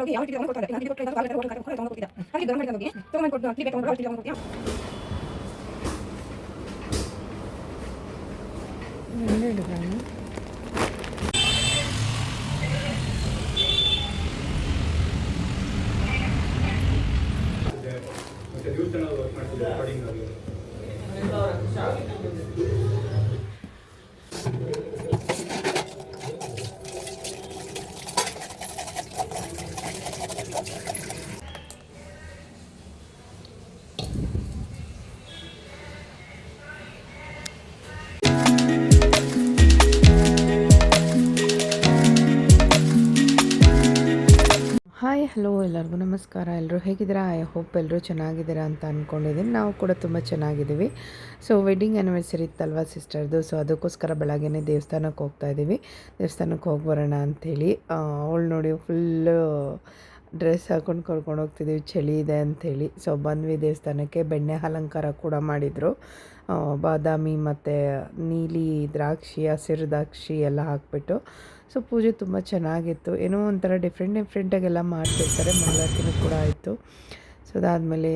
ಹೋಗಿ ಯಾವ ರೀತಿ ಕೊಡ್ತಾರೆ ನಾನು ಕಾಲ ಕೊಟ್ಟು ಕಾಲ ತಗೊಂಡು ಹೋಗಿದ್ದ ಹಾಗೆ ಗರಂ ಮಾಡಿದ ಹೋಗಿ ತಗೊಂಡು ಕೊಟ್ಟು ಕ್ಲಿಪ್ ತಗೊಂಡು ಹೋಗಿ ಹೋಗಿ ವರ್ಕ್ ಮಾಡ್ತಿದ್ದೆ ರೆಕಾರ್ಡಿಂಗ್ ಆಗಿ. ಹಾಯ್, ಹಲೋ, ಎಲ್ಲರಿಗೂ ನಮಸ್ಕಾರ. ಎಲ್ಲರೂ ಹೇಗಿದ್ದೀರಾ? ಐ ಹೋಪ್ ಎಲ್ಲರೂ ಚೆನ್ನಾಗಿದ್ದೀರಾ ಅಂತ ಅಂದ್ಕೊಂಡಿದ್ದೀನಿ ನಾವು ಕೂಡ ತುಂಬ ಚೆನ್ನಾಗಿದ್ದೀವಿ. ಸೊ ವೆಡ್ಡಿಂಗ್ ಆ್ಯನಿವರ್ಸರಿ ಇತ್ತಲ್ವಾ ಸಿಸ್ಟರ್ದು ಸೊ ಅದಕ್ಕೋಸ್ಕರ ಬೆಳಗ್ಗೆನೇ ದೇವಸ್ಥಾನಕ್ಕೆ ಹೋಗ್ತಾ ಇದ್ದೀವಿ. ದೇವಸ್ಥಾನಕ್ಕೆ ಹೋಗಿ ಬರೋಣ ಅಂಥೇಳಿ ಅವಳು ನೋಡಿ ಫುಲ್ಲು ಡ್ರೆಸ್ ಹಾಕೊಂಡು ಕರ್ಕೊಂಡು ಹೋಗ್ತಿದ್ದೀವಿ. ಚಳಿ ಇದೆ ಅಂಥೇಳಿ ಸೊ ಬಂದ್ವಿ ದೇವಸ್ಥಾನಕ್ಕೆ. ಬೆಣ್ಣೆ ಅಲಂಕಾರ ಕೂಡ ಮಾಡಿದರು. ಬಾದಾಮಿ ಮತ್ತು ನೀಲಿ ದ್ರಾಕ್ಷಿ, ಹಸಿರು ದ್ರಾಕ್ಷಿ ಎಲ್ಲ ಹಾಕ್ಬಿಟ್ಟು. ಸೊ ಪೂಜೆ ತುಂಬ ಚೆನ್ನಾಗಿತ್ತು. ಏನೋ ಒಂಥರ ಡಿಫ್ರೆಂಟ್ ಡಿಫ್ರೆಂಟಾಗೆಲ್ಲ ಮಾಡ್ತಿರ್ತಾರೆ. ಮಂಗಳಾರತಿನೂ ಕೂಡ ಆಯಿತು. ಸೊ ಅದಾದಮೇಲೆ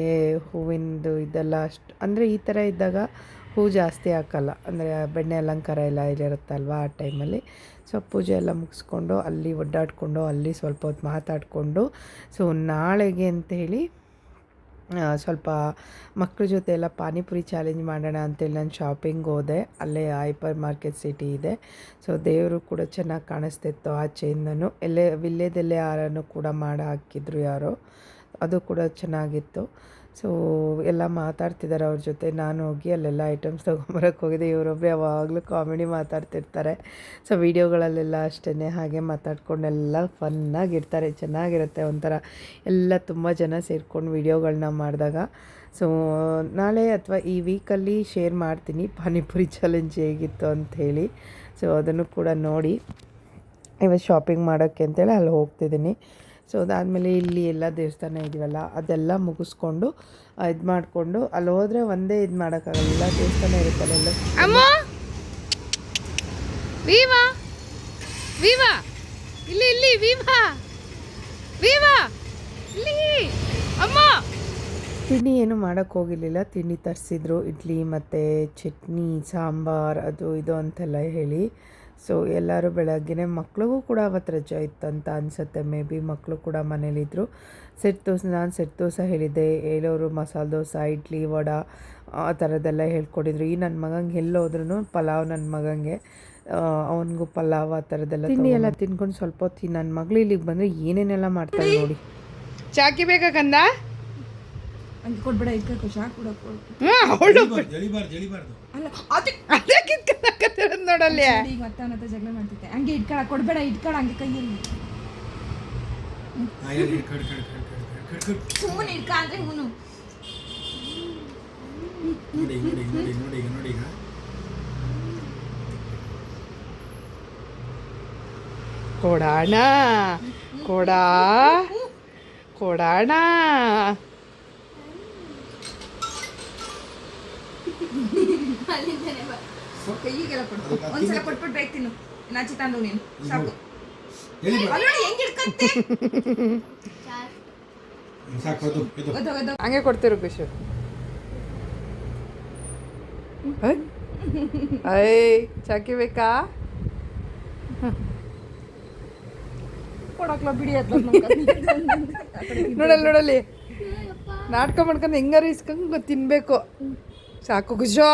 ಹೂವಿಂದು ಇದೆಲ್ಲ ಅಷ್ಟು ಅಂದರೆ ಈ ಥರ ಇದ್ದಾಗ ಹೂ ಜಾಸ್ತಿ ಹಾಕಲ್ಲ. ಅಂದರೆ ಬೆಣ್ಣೆ ಅಲಂಕಾರ ಎಲ್ಲ ಇಲ್ಲಿರುತ್ತಲ್ವಾ ಆ ಟೈಮಲ್ಲಿ. ಸೊ ಪೂಜೆ ಎಲ್ಲ ಮುಗಿಸ್ಕೊಂಡು ಅಲ್ಲಿ ಒಡ್ಡಾಡಿಕೊಂಡು ಅಲ್ಲಿ ಸ್ವಲ್ಪ ಹೊತ್ತು ಮಾತಾಡಿಕೊಂಡು ಸೊ ನಾಳೆಗೆ ಅಂತೇಳಿ ಆ, ಸ್ವಲ್ಪ ಮಕ್ಕಳ ಜೊತೆ ಎಲ್ಲ ಪಾನಿಪುರಿ ಚಾಲೆಂಜ್ ಮಾಡೋಣ ಅಂತೇಳಿ ನಾನು ಶಾಪಿಂಗ್ ಹೋದೆ. ಅಲ್ಲೇ ಹೈಪರ್ ಮಾರ್ಕೆಟ್ ಸಿಟಿ ಇದೆ. ಸೊ ದೇವರು ಕೂಡ ಚೆನ್ನಾಗಿ ಕಾಣಿಸ್ತಿತ್ತು ಆಚೆಯಿಂದನೂ ಎಲ್ಲೇ ವಿಲ್ಲೇದಲ್ಲೇ ಹಾರನ್ನು ಕೂಡ ಮಾಡಿ ಹಾಕಿದ್ರು ಯಾರೋ. ಅದು ಕೂಡ ಚೆನ್ನಾಗಿತ್ತು. ಸೊ ಎಲ್ಲ ಮಾತಾಡ್ತಿದ್ದಾರೆ ಅವ್ರ ಜೊತೆ. ನಾನು ಹೋಗಿ ಅಲ್ಲೆಲ್ಲ ಐಟಮ್ಸ್ ತೊಗೊಂಬರಕ್ಕೆ ಹೋಗಿದ್ದೆ. ಇವರೊಬ್ಬರು ಯಾವಾಗಲೂ ಕಾಮಿಡಿ ಮಾತಾಡ್ತಿರ್ತಾರೆ. ಸೊ ವೀಡಿಯೋಗಳಲ್ಲೆಲ್ಲ ಅಷ್ಟೇ ಹಾಗೆ ಮಾತಾಡ್ಕೊಂಡೆಲ್ಲ ಫನ್ನಾಗಿರ್ತಾರೆ ಚೆನ್ನಾಗಿರುತ್ತೆ ಒಂಥರ. ಎಲ್ಲ ತುಂಬ ಜನ ಸೇರ್ಕೊಂಡು ವೀಡಿಯೋಗಳನ್ನ ಮಾಡಿದಾಗ. ಸೊ ನಾಳೆ ಅಥವಾ ಈ ವೀಕಲ್ಲಿ ಶೇರ್ ಮಾಡ್ತೀನಿ. ಪಾನಿಪುರಿ ಚಾಲೆಂಜ್ ಹೇಗಿತ್ತು ಅಂಥೇಳಿ. ಸೊ ಅದನ್ನು ಕೂಡ ನೋಡಿ. ಇವತ್ತು ಶಾಪಿಂಗ್ ಮಾಡೋಕ್ಕೆ ಅಂತೇಳಿ ಅಲ್ಲಿ ಹೋಗ್ತಿದ್ದೀನಿ. ಸೊ ಅದಾದಮೇಲೆ ಇಲ್ಲಿ ಎಲ್ಲ ದೇವಸ್ಥಾನ ಇದೆಯಲ್ಲ ಅದೆಲ್ಲ ಮುಗಿಸ್ಕೊಂಡು ಇದು ಮಾಡಿಕೊಂಡು ಅಲ್ಲಿ ಹೋದರೆ ಒಂದೇ ಇದು ಮಾಡೋಕ್ಕಾಗಲ್ಲ. ದೇವಸ್ಥಾನ ಇರುತ್ತಲ್ಲ ಎಲ್ಲ ಅಮ್ಮ! ವಿವಾ! ವಿವಾ! ಇಲ್ಲಿ ಇಲ್ಲಿ ವಿವಾ! ವಿವಾ! ಇಲ್ಲಿ! ಅಮ್ಮ! ತಿಂಡಿ ಏನು ಮಾಡೋಕ್ಕೆ ಹೋಗಿರಲಿಲ್ಲ. ತಿಂಡಿ ತರಿಸಿದ್ರು. ಇಡ್ಲಿ ಮತ್ತು ಚಟ್ನಿ ಸಾಂಬಾರ್ ಅದು ಇದು ಅಂತೆಲ್ಲ ಹೇಳಿ. ಸೊ ಎಲ್ಲರೂ ಬೆಳಗ್ಗೆನೆ ಮಕ್ಳಿಗೂ ಕೂಡ ಅವತ್ತು ರಜೆ ಇತ್ತಂತ ಅನಿಸುತ್ತೆ. ಮೇ ಬಿ ಮಕ್ಕಳು ಕೂಡ ಮನೇಲಿದ್ದರು ಸೆಟ್ ದೋಸೆ ನಾನು ಸೆಟ್ ದೋಸೆ ಹೇಳಿದ್ದೆ. ಹೇಳೋರು ಮಸಾಲೆ ದೋಸೆ ಇಡ್ಲಿ ವಡ ಆ ಥರದ್ದೆಲ್ಲ ಹೇಳ್ಕೊಟ್ಟಿದ್ರು ಈ ನನ್ನ ಮಗಂಗೆ ಎಲ್ಲೋದ್ರೂ ಪಲಾವ್ ನನ್ನ ಮಗಂಗೆ. ಅವನಿಗೂ ಪಲಾವ್ ಆ ಥರದ್ದೆಲ್ಲ ತಿಂಡಿ ಎಲ್ಲ ತಿನ್ಕೊಂಡು ಸ್ವಲ್ಪ ಹೊತ್ತು ನನ್ನ ಮಗಳು ಇಲ್ಲಿಗೆ ಬಂದರೆ ಏನೇನೆಲ್ಲ ಮಾಡ್ತಾರೆ ನೋಡಿ. ಚಾಕಿ ಬೇಕಾ ಕಂದ? ಹಂಗೆ ಕೊಡ್ಬೇಡ ಇದಕ್ಕೆ ಅಲ್ಲ ಅದು ಅದೇ ಕಿತ್ಕೊಳಕತ್ತಿರೋದು ನೋಡಲ್ಲಿ. ಈಗ ಮತ್ತೆ ಅವನ ಹತ್ರ ಜಗಳ ಮಾಡ್ತಿದ್ದೆ. ಹಂಗೆ ಇಟ್ಕೊಳ ಕೊಡ್ಬೇಡ ಇಟ್ಕೊಳ ಹಂಗೆ ಕೈಯಲ್ಲಿ. ಕಡ್ ಕಡ್ ಕಡ್ ಕಡ್ ಕಡ್ ಕಡ್ ಕಡ್. ಸುಮ್ಮನೆ ಇಟ್ಕ ಅಂದ್ರೆ ಇವನು. ನೋಡಿ ನೋಡಿ ನೋಡಿ ನೋಡಿ ಈಗ ನೋಡಿ ಈಗ. ಕೊಡಾಣ ಕೊಡಾ ಕೊಡಾಣ. ಕೈಗೆಲ್ಲ ಕೊಡು. ಒಂದ್ಸಲ ಕೊಟ್ಬಿಟ್ಟು ಬೇಕು ತಿನ್ನು. ನಾಚಿ ತಂದು ನೀನು. ಸಾಕು. ಹೆಂಗ್ ಕೊಡ್ತಿರು ಖುಷಿ ಐ ಚಾಕಿ ಬೇಕಾ? ಕೊಡಕ್ಲ ಬಿಡಿ ನೋಡಲ್ಲಿ ನೋಡಲ್ಲಿ. ನಾಟಕ ಮಾಡ್ಕೊಂಡು ಹೆಂಗಾರು ಇಸ್ಕೊಂಡು ತಿನ್ಬೇಕು. ಸಾಕು ಖುಷೋ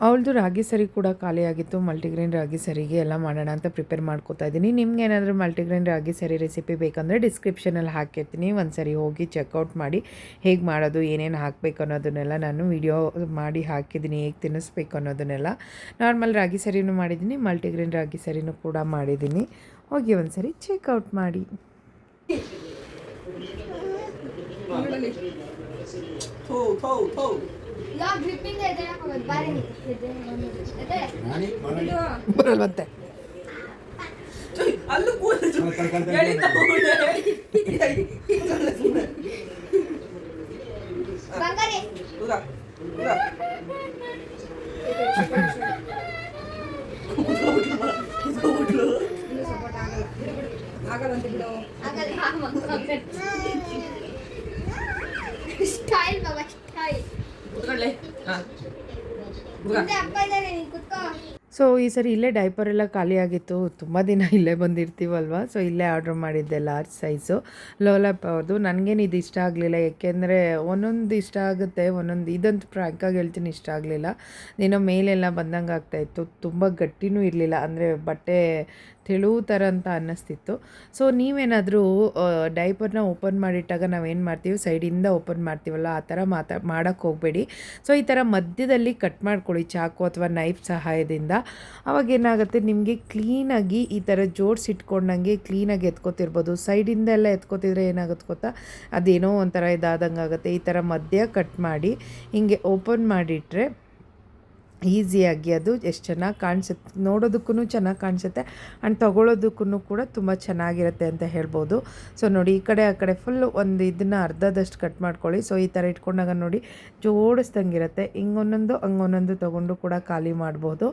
ಅವಳದು ರಾಗಿ ಸರಿ ಕೂಡ ಖಾಲಿಯಾಗಿತ್ತು ಮಲ್ಟಿಗ್ರೇನ್ ರಾಗಿ ಸರಿಗೆ ಎಲ್ಲ ಮಾಡೋಣ ಅಂತ ಪ್ರಿಪೇರ್ ಮಾಡ್ಕೋತಾ ಇದ್ದೀನಿ. ನಿಮ್ಗೆ ಏನಾದರೂ ಮಲ್ಟಿಗ್ರೇನ್ ರಾಗಿ ಸರಿ ರೆಸಿಪಿ ಬೇಕಂದರೆ ಡಿಸ್ಕ್ರಿಪ್ಷನಲ್ಲಿ ಹಾಕಿರ್ತೀನಿ. ಒಂದು ಸರಿ ಹೋಗಿ ಚೆಕ್ಔಟ್ ಮಾಡಿ ಹೇಗೆ ಮಾಡೋದು ಏನೇನು ಹಾಕಬೇಕು ಅನ್ನೋದನ್ನೆಲ್ಲ ನಾನು ವಿಡಿಯೋ ಮಾಡಿ ಹಾಕಿದ್ದೀನಿ. ಹೇಗೆ ತಿನ್ನಿಸ್ಬೇಕು ಅನ್ನೋದನ್ನೆಲ್ಲ ನಾರ್ಮಲ್ ರಾಗಿ ಸರಿನೂ ಮಾಡಿದ್ದೀನಿ. ಮಲ್ಟಿಗ್ರೇನ್ ರಾಗಿ ಸರಿನೂ ಕೂಡ ಮಾಡಿದ್ದೀನಿ. ಹೋಗಿ ಒಂದು ಸರಿ ಚೆಕ್ಔಟ್ ಮಾಡಿ ರಾಣಿ ಮಾಡಿ ಬರಲ್ವಂತೆ ಅಲ್ಲೂ ಕೂದಲು ಕಡ್ ಕಡ್ ಕಡ್ ಕಡ್ ಆಗದಂತೆ ಬಿಡು ಸ್ಟೈಲ್ ಸೊ ಈ ಸರಿ ಇಲ್ಲೇ ಡೈಪರ್ ಎಲ್ಲ ಖಾಲಿಯಾಗಿತ್ತು ತುಂಬ ದಿನ ಇಲ್ಲೇ ಬಂದಿರ್ತೀವಲ್ವ? ಸೊ ಇಲ್ಲೇ ಆರ್ಡ್ರ್ ಮಾಡಿದ್ದೆ ಲಾರ್ಜ್ ಸೈಜು ಲೋಲಾಪ್ ಅವ್ರದ್ದು ನನಗೇನು ಇದು ಇಷ್ಟ ಆಗಲಿಲ್ಲ. ಏಕೆಂದರೆ ಒಂದೊಂದು ಇಷ್ಟ ಆಗುತ್ತೆ, ಒಂದೊಂದು ಇದಂತೂ ಫ್ರ್ಯಾಂಕಾಗಿ ಹೇಳ್ತೀನಿ, ಇಷ್ಟ ಆಗಲಿಲ್ಲ. ಏನೋ ಮೇಲೆಲ್ಲ ಬಂದಂಗೆ ಆಗ್ತಾಯಿತ್ತು ತುಂಬ ಗಟ್ಟಿನೂ ಇರಲಿಲ್ಲ. ಅಂದರೆ ಬಟ್ಟೆ ತೆಳು ಥರ ಅಂತ ಅನ್ನಿಸ್ತಿತ್ತು ಸೊ ನೀವೇನಾದರೂ ಡೈಪರ್ನ ಓಪನ್ ಮಾಡಿಟ್ಟಾಗ ನಾವೇನು ಮಾಡ್ತೀವಿ? ಸೈಡಿಂದ ಓಪನ್ ಮಾಡ್ತೀವಲ್ಲ, ಆ ಥರ ಮಾತಾ ಮಾಡೋಕ್ಕೆ ಹೋಗಬೇಡಿ. ಸೊ ಈ ಥರ ಮಧ್ಯದಲ್ಲಿ ಕಟ್ ಮಾಡ್ಕೊಳ್ಳಿ, ಚಾಕು ಅಥವಾ ನೈಫ್ ಸಹಾಯದಿಂದ. ಅವಾಗ ಏನಾಗುತ್ತೆ? ನಿಮಗೆ ಕ್ಲೀನಾಗಿ ಈ ಥರ ಜೋಡಿಸಿಟ್ಕೊಂಡಂಗೆ ಕ್ಲೀನಾಗಿ ಎತ್ಕೋತಿರ್ಬೋದು. ಸೈಡಿಂದ ಎಲ್ಲ ಎತ್ಕೋತಿದ್ರೆ ಏನಾಗುತ್ತೆ ಗೊತ್ತಾ? ಅದೇನೋ ಒಂಥರ ಇದಾದಂಗೆ ಆಗುತ್ತೆ ಈ ಥರ ಮಧ್ಯ ಕಟ್ ಮಾಡಿ, ಹಿಂಗೆ ಓಪನ್ ಮಾಡಿಟ್ರೆ ಈಸಿಯಾಗಿ ಅದು ಎಷ್ಟು ಚೆನ್ನಾಗಿ ಕಾಣಿಸುತ್ತೆ ನೋಡೋದಕ್ಕೂ ಚೆನ್ನಾಗಿ ಕಾಣಿಸುತ್ತೆ ಆ್ಯಂಡ್ ತೊಗೊಳೋದಕ್ಕೂ ಕೂಡ ತುಂಬ ಚೆನ್ನಾಗಿರುತ್ತೆ ಅಂತ ಹೇಳ್ಬೋದು. ಸೊ ನೋಡಿ, ಈ ಕಡೆ, ಆ ಕಡೆ ಫುಲ್ ಒಂದು ಇದನ್ನು ಅರ್ಧದಷ್ಟು ಕಟ್ ಮಾಡ್ಕೊಳ್ಳಿ. ಸೊ ಈ ಥರ ಇಟ್ಕೊಂಡಾಗ ನೋಡಿ ಜೋಡಿಸ್ದಂಗಿರುತ್ತೆ. ಹಿಂಗೊಂದೊಂದು ಹಂಗೊಂದೊಂದು ತೊಗೊಂಡು ಕೂಡ ಖಾಲಿ ಮಾಡ್ಬೋದು.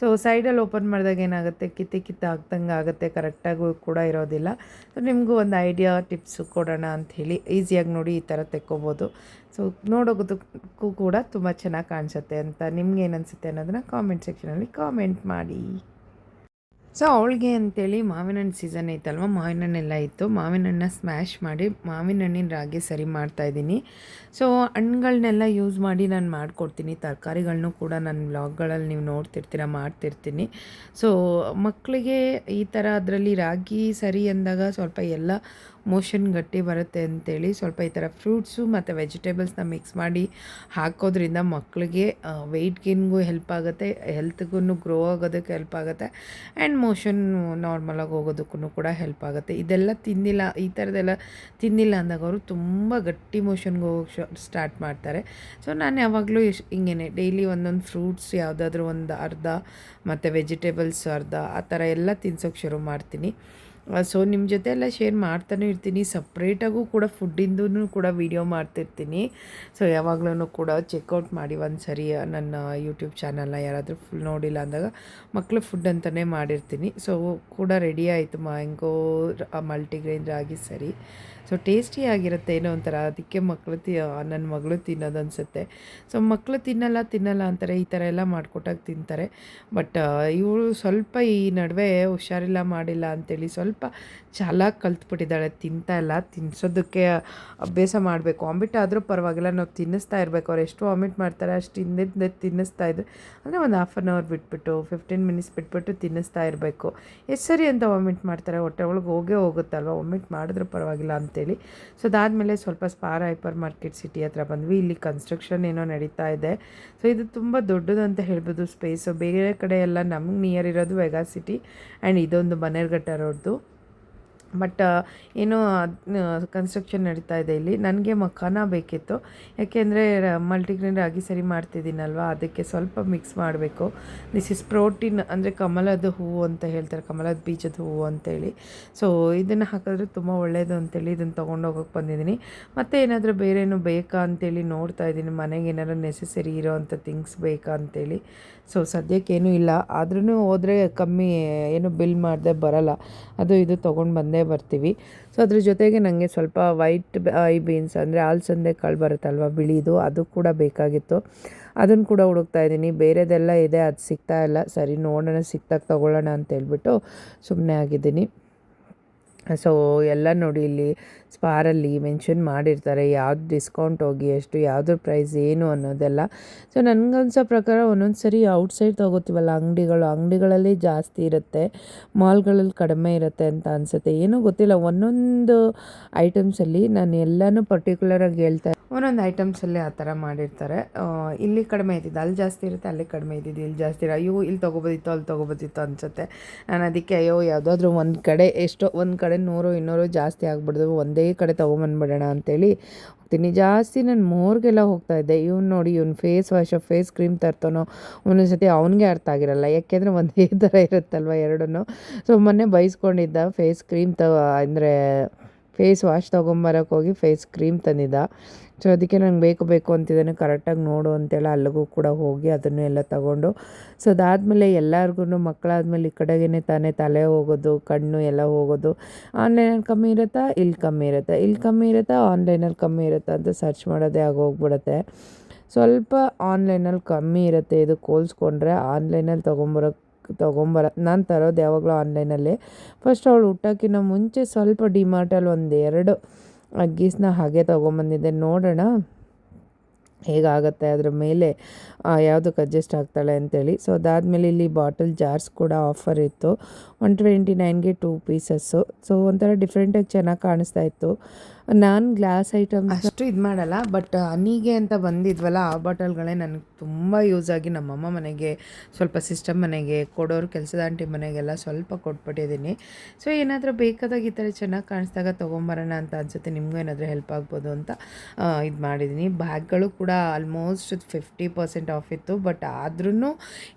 ಸೊ ಸೈಡಲ್ಲಿ ಓಪನ್ ಮಾಡಿದಾಗ ಏನಾಗುತ್ತೆ? ಕಿತ್ತಿ ಕಿತ್ತ ಹಾಕ್ದಂಗೆ ಆಗುತ್ತೆ. ಕರೆಕ್ಟಾಗೂ ಕೂಡ ಇರೋದಿಲ್ಲ. ಸೊ ನಿಮಗೂ ಒಂದು ಐಡಿಯಾ ಟಿಪ್ಸು ಕೊಡೋಣ ಅಂಥೇಳಿ ಈಸಿಯಾಗಿ ನೋಡಿ ಈ ಥರ ತೆಕ್ಕೋಬೋದು. ಸೊ ನೋಡೋದಕ್ಕೂ ಕೂಡ ತುಂಬ ಚೆನ್ನಾಗಿ ಕಾಣಿಸುತ್ತೆ ಅಂತ ನಿಮ್ಗೆ ಏನನ್ಸುತ್ತೆ ಅನ್ನೋದನ್ನ ಕಾಮೆಂಟ್ ಸೆಕ್ಷನಲ್ಲಿ ಕಾಮೆಂಟ್ ಮಾಡಿ. ಸೊ ಅವಳಿಗೆ ಅಂತೇಳಿ ಮಾವಿನ ಹಣ್ಣು ಸೀಸನ್ ಐತಲ್ವ? ಮಾವಿನ ಹಣ್ಣೆಲ್ಲ ಇತ್ತು. ಮಾವಿನ ಹಣ್ಣನ್ನ ಸ್ಮ್ಯಾಶ್ ಮಾಡಿ ಮಾವಿನ ಹಣ್ಣಿನ ರಾಗಿ ಸರಿ ಮಾಡ್ತಾ ಇದ್ದೀನಿ. ಸೊ ಹಣ್ಣುಗಳನ್ನೆಲ್ಲ ಯೂಸ್ ಮಾಡಿ ನಾನು ಮಾಡಿಕೊಡ್ತೀನಿ. ತರಕಾರಿಗಳನ್ನೂ ಕೂಡ ನನ್ನ ಬ್ಲಾಗ್ಗಳಲ್ಲಿ ನೀವು ನೋಡ್ತಿರ್ತೀರ, ಮಾಡ್ತಿರ್ತೀನಿ. ಸೊ ಮಕ್ಕಳಿಗೆ ಈ ಥರ ಅದರಲ್ಲಿ ರಾಗಿ ಸರಿ ಅಂದಾಗ ಸ್ವಲ್ಪ ಎಲ್ಲ ಮೋಷನ್ ಗಟ್ಟಿ ಬರುತ್ತೆ ಅಂತೇಳಿ ಸ್ವಲ್ಪ ಈ ಥರ ಫ್ರೂಟ್ಸು ಮತ್ತು ವೆಜಿಟೇಬಲ್ಸ್ನ ಮಿಕ್ಸ್ ಮಾಡಿ ಹಾಕೋದ್ರಿಂದ ಮಕ್ಕಳಿಗೆ ವೆಯ್ಟ್ ಗೇನ್ಗೂ ಹೆಲ್ಪ್ ಆಗುತ್ತೆ ಹೆಲ್ತ್ಗೂ ಗ್ರೋ ಆಗೋದಕ್ಕೆ ಹೆಲ್ಪ್ ಆಗುತ್ತೆ, ಆ್ಯಂಡ್ ಮೋಷನ್ ನಾರ್ಮಲಾಗಿ ಹೋಗೋದಕ್ಕೂ ಕೂಡ ಹೆಲ್ಪ್ ಆಗುತ್ತೆ. ಇದೆಲ್ಲ ತಿನ್ನಿಲ್ಲ, ಈ ಥರದ್ದೆಲ್ಲ ತಿನ್ನಿಲ್ಲ ಅಂದಾಗ ಅವರು ತುಂಬ ಗಟ್ಟಿ ಮೋಷನ್ಗೆ ಹೋಗಿ ಸ್ಟಾರ್ಟ್ ಮಾಡ್ತಾರೆ. ಸೊ ನಾನು ಯಾವಾಗಲೂ ಇಶ್ ಹಿಂಗೇನೆ ಡೈಲಿ ಒಂದೊಂದು ಫ್ರೂಟ್ಸ್ ಯಾವುದಾದ್ರೂ ಒಂದು ಅರ್ಧ, ಮತ್ತು ವೆಜಿಟೇಬಲ್ಸ್ ಅರ್ಧ, ಆ ಥರ ಎಲ್ಲ ತಿನ್ಸೋಕ್ಕೆ ಶುರು ಮಾಡ್ತೀನಿ. ಸೊ ನಿಮ್ಮ ಜೊತೆ ಎಲ್ಲ ಶೇರ್ ಮಾಡ್ತಾನೂ ಇರ್ತೀನಿ. ಸಪ್ರೇಟಾಗೂ ಕೂಡ ಫುಡ್ಡಿಂದೂ ಕೂಡ ವೀಡಿಯೋ ಮಾಡ್ತಿರ್ತೀನಿ. ಸೊ ಯಾವಾಗಲೂ ಕೂಡ ಚೆಕ್ಔಟ್ ಮಾಡಿ ಒಂದು ಸರಿ ನನ್ನ ಯೂಟ್ಯೂಬ್ ಚಾನಲ್ನ ಯಾರಾದರೂ ಫುಲ್ ನೋಡಿಲ್ಲ ಅಂದಾಗ ಮಕ್ಕಳು ಫುಡ್ ಅಂತಲೇ ಮಾಡಿರ್ತೀನಿ. ಸೊ ಕೂಡ ರೆಡಿ ಆಯಿತು. ಮ್ಯಾಂಗೋ ಮಲ್ಟಿಗ್ರೇನ್ ರಾಗಿ ಸರಿ. ಸೊ ಟೇಸ್ಟಿಯಾಗಿರುತ್ತೆ ಏನೋ ಒಂಥರ. ಅದಕ್ಕೆ ಮಕ್ಕಳು ತಿ ನನ್ನ ಮಗಳು ತಿನ್ನೋದು ಅನಿಸುತ್ತೆ. ಸೊ ಮಕ್ಕಳು ತಿನ್ನಲ್ಲ ತಿನ್ನಲ್ಲ ಅಂತಾರೆ. ಈ ಥರ ಎಲ್ಲ ಮಾಡಿಕೊಟ್ಟಾಗ ತಿಂತಾರೆ. ಬಟ್ ಇವಳು ಸ್ವಲ್ಪ ಈ ನಡುವೆ ಹುಷಾರಿಲ್ಲ ಮಾಡಿಲ್ಲ ಅಂತೇಳಿ ಸ್ವಲ್ಪ ಚಾಲಾಗಿ ಕಲ್ತ್ಬಿಟ್ಟಿದ್ದಾಳೆ, ತಿಂತಾ ಇಲ್ಲ ತಿನ್ನಿಸೋದಕ್ಕೆ ಅಭ್ಯಾಸ ಮಾಡಬೇಕು. ವಾಮಿಟ್ ಆದರೂ ಪರವಾಗಿಲ್ಲ, ನಾವು ತಿನ್ನಿಸ್ತಾ ಇರಬೇಕು. ಅವ್ರು ಎಷ್ಟು ವಾಮಿಟ್ ಮಾಡ್ತಾರೆ, ಅಷ್ಟು ಹಿಂದೆ ತಿನ್ನಿಸ್ತಾ ಇದ್ರು. ಅಂದರೆ ಒಂದು ಹಾಫ್ ಆನ್ ಅವರ್ ಬಿಟ್ಬಿಟ್ಟು ಫಿಫ್ಟೀನ್ ಮಿನಿಟ್ಸ್ ಬಿಟ್ಬಿಟ್ಟು ತಿನ್ನಿಸ್ತಾ ಇರಬೇಕು. ಎಷ್ಟು ಸರಿ ಅಂತ ವಾಮಿಟ್ ಮಾಡ್ತಾರೆ, ಹೊಟ್ಟೆ ಒಳಗೆ ಹೋಗೇ ಹೋಗುತ್ತಲ್ವ? ವಾಮಿಟ್ ಮಾಡಿದ್ರೂ ಪರವಾಗಿಲ್ಲ ಅಂತೇಳಿ. ಸೊ ಅದಾದಮೇಲೆ ಸ್ವಲ್ಪ ಸ್ಪಾರ್ ಹೈಪರ್ ಮಾರ್ಕೆಟ್ ಸಿಟಿ ಹತ್ರ ಬಂದ್ವಿ. ಇಲ್ಲಿ ಕನ್ಸ್ಟ್ರಕ್ಷನ್ ಏನೋ ನಡೀತಾ ಇದೆ. ಸೊ ಇದು ತುಂಬ ದೊಡ್ಡದು ಅಂತ ಹೇಳ್ಬೋದು ಸ್ಪೇಸು ಬೇರೆ ಕಡೆ ಎಲ್ಲ ನಮಗೆ ನಿಯರ್ ಇರೋದು ವೆಗಾ ಸಿಟಿ ಆ್ಯಂಡ್ ಇದೊಂದು ಬನ್ನೇರ್ಘಟ್ಟ ರೋಡ್ದು ಬಟ್ ಏನೋ ಕನ್ಸ್ಟ್ರಕ್ಷನ್ ನಡೀತಾ ಇದೆ ಇಲ್ಲಿ. ನನಗೆ ಮಖಾನ ಬೇಕಿತ್ತು. ಯಾಕೆಂದರೆ ಮಲ್ಟಿಗ್ರೇನ್ ರಾಗಿ ಸರಿ ಮಾಡ್ತಿದ್ದೀನಲ್ವ? ಅದಕ್ಕೆ ಸ್ವಲ್ಪ ಮಿಕ್ಸ್ ಮಾಡಬೇಕು. ದಿಸ್ ಇಸ್ ಪ್ರೋಟೀನ್ ಅಂದರೆ ಕಮಲದ ಹೂವು ಅಂತ ಹೇಳ್ತಾರೆ. ಕಮಲದ ಬೀಜದ ಹೂವು ಅಂತೇಳಿ. ಸೊ ಇದನ್ನು ಹಾಕಿದ್ರೆ ತುಂಬ ಒಳ್ಳೆಯದು ಅಂತೇಳಿ ಇದನ್ನು ತೊಗೊಂಡು ಹೋಗೋಕೆ ಬಂದಿದ್ದೀನಿ. ಮತ್ತು ಏನಾದರೂ ಏನು ಬೇಕಾ ಅಂತೇಳಿ ನೋಡ್ತಾ ಇದ್ದೀನಿ. ಮನೆಗೆ ಏನಾದ್ರು ನೆಸೆಸರಿ ಇರೋ ಅಂಥ ಥಿಂಗ್ಸ್ ಬೇಕಾ ಅಂತೇಳಿ. ಸೊ ಸದ್ಯಕ್ಕೇನೂ ಇಲ್ಲ. ಆದ್ರೂ ಹೋದರೆ ಕಮ್ಮಿ ಏನು ಬಿಲ್ ಮಾಡದೆ ಬರಲ್ಲ. ಅದು ಇದು ತೊಗೊಂಡು ಬಂದೇ ಬರ್ತೀವಿ. ಸೊ ಅದ್ರ ಜೊತೆಗೆ ನನಗೆ ಸ್ವಲ್ಪ ವೈಟ್ ಐ ಬೀನ್ಸ್ ಅಂದರೆ ಆಲ್ಸಂದೆ ಕಾಳು ಬರುತ್ತಲ್ವ ಬಿಳಿದು, ಅದು ಕೂಡ ಬೇಕಾಗಿತ್ತು. ಅದನ್ನು ಕೂಡ ಹುಡುಕ್ತಾ ಇದ್ದೀನಿ. ಬೇರೆದೆಲ್ಲ ಇದೆ, ಅದು ಸಿಗ್ತಾ ಇಲ್ಲ. ಸರಿ, ನೋಡೋಣ, ಸಿಕ್ತಾಗ ತೊಗೊಳ್ಳೋಣ ಅಂತ ಹೇಳ್ಬಿಟ್ಟು ಸುಮ್ಮನೆ ಆಗಿದ್ದೀನಿ. ಸೊ ಎಲ್ಲ ನೋಡಿ ಇಲ್ಲಿ ಸ್ಪಾರಲ್ಲಿ ಮೆನ್ಷನ್ ಮಾಡಿರ್ತಾರೆ, ಯಾವ್ದು ಡಿಸ್ಕೌಂಟ್ ಹೋಗಿ ಎಷ್ಟು, ಯಾವ್ದು ಪ್ರೈಸ್ ಏನು ಅನ್ನೋದೆಲ್ಲ. ಸೊ ನನಗನ್ಸೋ ಪ್ರಕಾರ ಒಂದೊಂದು ಸರಿ ಔಟ್ಸೈಡ್ ತೊಗೋತೀವಲ್ಲ, ಅಂಗಡಿಗಳು, ಅಂಗಡಿಗಳಲ್ಲಿ ಜಾಸ್ತಿ ಇರುತ್ತೆ ಮಾಲ್ಗಳಲ್ಲಿ ಕಡಿಮೆ ಇರುತ್ತೆ ಅಂತ ಅನಿಸುತ್ತೆ. ಏನೂ ಗೊತ್ತಿಲ್ಲ, ಒಂದೊಂದು ಐಟಮ್ಸಲ್ಲಿ ನಾನು ಎಲ್ಲನೂ ಪರ್ಟಿಕ್ಯುಲರಾಗಿ ಹೇಳ್ತಾ ಒಂದೊಂದು ಐಟಮ್ಸಲ್ಲಿ ಆ ಥರ ಮಾಡಿರ್ತಾರೆ. ಇಲ್ಲಿ ಕಡಿಮೆ ಇದ್ದಿದ್ದು, ಅಲ್ಲಿ ಜಾಸ್ತಿ ಇರುತ್ತೆ, ಅಲ್ಲಿ ಕಡಿಮೆ ಇದ್ದಿದ್ದು, ಇಲ್ಲಿ ಜಾಸ್ತಿ ಇರೋ, ಅಯ್ಯೋ, ಇಲ್ಲಿ ತೊಗೋಬೋದಿತ್ತು, ಅಲ್ಲಿ ತೊಗೋಬೋದಿತ್ತು ಅನಿಸುತ್ತೆ. ನಾನು ಅದಕ್ಕೆ, ಅಯ್ಯೋ, ಯಾವುದಾದ್ರೂ ಒಂದು ಕಡೆ ಎಷ್ಟೋ, ಒಂದು ಕಡೆ ನೂರು, ಇನ್ನೂರು ಜಾಸ್ತಿ ಆಗ್ಬಿಡ್ದು, ಒಂದೇ ಕಡೆ ತೊಗೊಂಬಂದ್ಬಿಡೋಣ ಅಂತೇಳಿ ಹೋಗ್ತೀನಿ. ಜಾಸ್ತಿ ನಾನು ಮೋರ್ಗೆಲ್ಲ ಹೋಗ್ತಾ ಇದ್ದೆ. ಇವ್ನು ನೋಡಿ, ಇವ್ನು ಫೇಸ್ ವಾಶ್ ಫೇಸ್ ಕ್ರೀಮ್ ತರ್ತಾನೋ ಒಂದೊಂದು ಸತಿ ಅವನಿಗೆ ಅರ್ಥ ಆಗಿರಲ್ಲ. ಯಾಕೆಂದರೆ ಒಂದೇ ಥರ ಇರುತ್ತಲ್ವ ಎರಡೂ ಸೊ ಮೊನ್ನೆ ಬೈಸ್ಕೊಂಡಿದ್ದ ಫೇಸ್ ಕ್ರೀಮ್ ತ, ಅಂದರೆ ಫೇಸ್ ವಾಶ್ ತೊಗೊಂಬರಕ್ಕೆ ಹೋಗಿ ಫೇಸ್ ಕ್ರೀಮ್ ತಂದಿದ್ದ. ಸೊ ಅದಕ್ಕೆ ನಂಗೆ ಬೇಕು ಬೇಕು ಅಂತಿದ್ದಾನೆ. ಕರೆಕ್ಟಾಗಿ ನೋಡು ಅಂತೇಳಿ ಅಲ್ಲಿಗೂ ಕೂಡ ಹೋಗಿ ಅದನ್ನು ಎಲ್ಲ ತಗೊಂಡು. ಸೊ ಅದಾದಮೇಲೆ ಎಲ್ಲರಿಗೂ ಮಕ್ಕಳಾದ್ಮೇಲೆ ಈ ಕಡೆಗೇ ತಾನೇ ತಲೆ ಹೋಗೋದು, ಕಣ್ಣು ಎಲ್ಲ ಹೋಗೋದು. ಆನ್ಲೈನಲ್ಲಿ ಕಮ್ಮಿ ಇರುತ್ತಾ? ಇಲ್ಲಿ ಕಮ್ಮಿ ಇರುತ್ತೆ. ಇಲ್ಲಿ ಕಮ್ಮಿ ಇರುತ್ತಾ? ಆನ್ಲೈನಲ್ಲಿ ಕಮ್ಮಿ ಇರುತ್ತಾ ಅಂತ ಸರ್ಚ್ ಮಾಡೋದೇ ಆಗೋಗ್ಬಿಡುತ್ತೆ ಸ್ವಲ್ಪ ಆನ್ಲೈನಲ್ಲಿ ಕಮ್ಮಿ ಇರುತ್ತೆ. ಇದು ಕೋಲ್ಸ್ಕೊಂಡ್ರೆ ಆನ್ಲೈನಲ್ಲಿ ತೊಗೊಂಬರೋಕ್ಕೆ ತೊಗೊಂಬರ ನಾನು ತರೋದು ಯಾವಾಗಲೂ ಆನ್ಲೈನಲ್ಲಿ ಫಸ್ಟ್ ಅವಳು ಹುಟ್ಟೋಕ್ಕಿಂತ ಮುಂಚೆ ಸ್ವಲ್ಪ ಡಿಮಾರ್ಟಲ್ಲಿ ಒಂದು ಎರಡು ಅಗ್ಗೀಸ್ನ ಹಾಗೆ ತೊಗೊಂಬಂದಿದ್ದೆ. ನೋಡೋಣ ಹೇಗಾಗತ್ತೆ ಅದ್ರ ಮೇಲೆ ಯಾವುದಕ್ಕೆ ಅಡ್ಜಸ್ಟ್ ಆಗ್ತಾಳೆ ಅಂತೇಳಿ. ಸೊ ಅದಾದಮೇಲೆ ಇಲ್ಲಿ ಬಾಟಲ್ ಜಾರ್ಸ್ ಕೂಡ ಆಫರ್ ಇತ್ತು. ಒನ್ ಟ್ವೆಂಟಿ ನೈನ್ಗೆ ಟೂ ಪೀಸಸ್ಸು ಸೊ ಒಂಥರ ಡಿಫ್ರೆಂಟಾಗಿ ಚೆನ್ನಾಗಿ ಕಾಣಿಸ್ತಾ ಇತ್ತು. ನಾನು ಗ್ಲಾಸ್ ಐಟಮ್ ಅಷ್ಟು ಇದು ಮಾಡಲ್ಲ, ಬಟ್ ಹನಿಗೆ ಅಂತ ಬಂದಿದ್ವಲ್ಲ, ಆ ಬಾಟಲ್ಗಳೇ ನನಗೆ ತುಂಬ ಯೂಸ್ ಆಗಿ ನಮ್ಮಮ್ಮ ಮನೆಗೆ, ಸ್ವಲ್ಪ ಸಿಸ್ಟಮ್ ಮನೆಗೆ, ಕೊಡೋರು ಕೆಲಸದ ಆಂಟಿ ಮನೆಗೆಲ್ಲ ಸ್ವಲ್ಪ ಕೊಟ್ಬಿಟ್ಟಿದ್ದೀನಿ ಸೊ, ಏನಾದರೂ ಬೇಕಾದಾಗ ಈ ಥರ ಚೆನ್ನಾಗಿ ಕಾಣಿಸ್ದಾಗ ತೊಗೊಂಬರೋಣ ಅಂತ ಅನಿಸುತ್ತೆ, ನಿಮಗೂ ಏನಾದರೂ ಹೆಲ್ಪ್ ಆಗ್ಬೋದು ಅಂತ ಇದು ಮಾಡಿದ್ದೀನಿ ಬ್ಯಾಗ್ಗಳು ಕೂಡ ಆಲ್ಮೋಸ್ಟ್ ಫಿಫ್ಟಿ ಪರ್ಸೆಂಟ್ ಆಫ್ ಇತ್ತು, ಬಟ್ ಆದ್ರೂ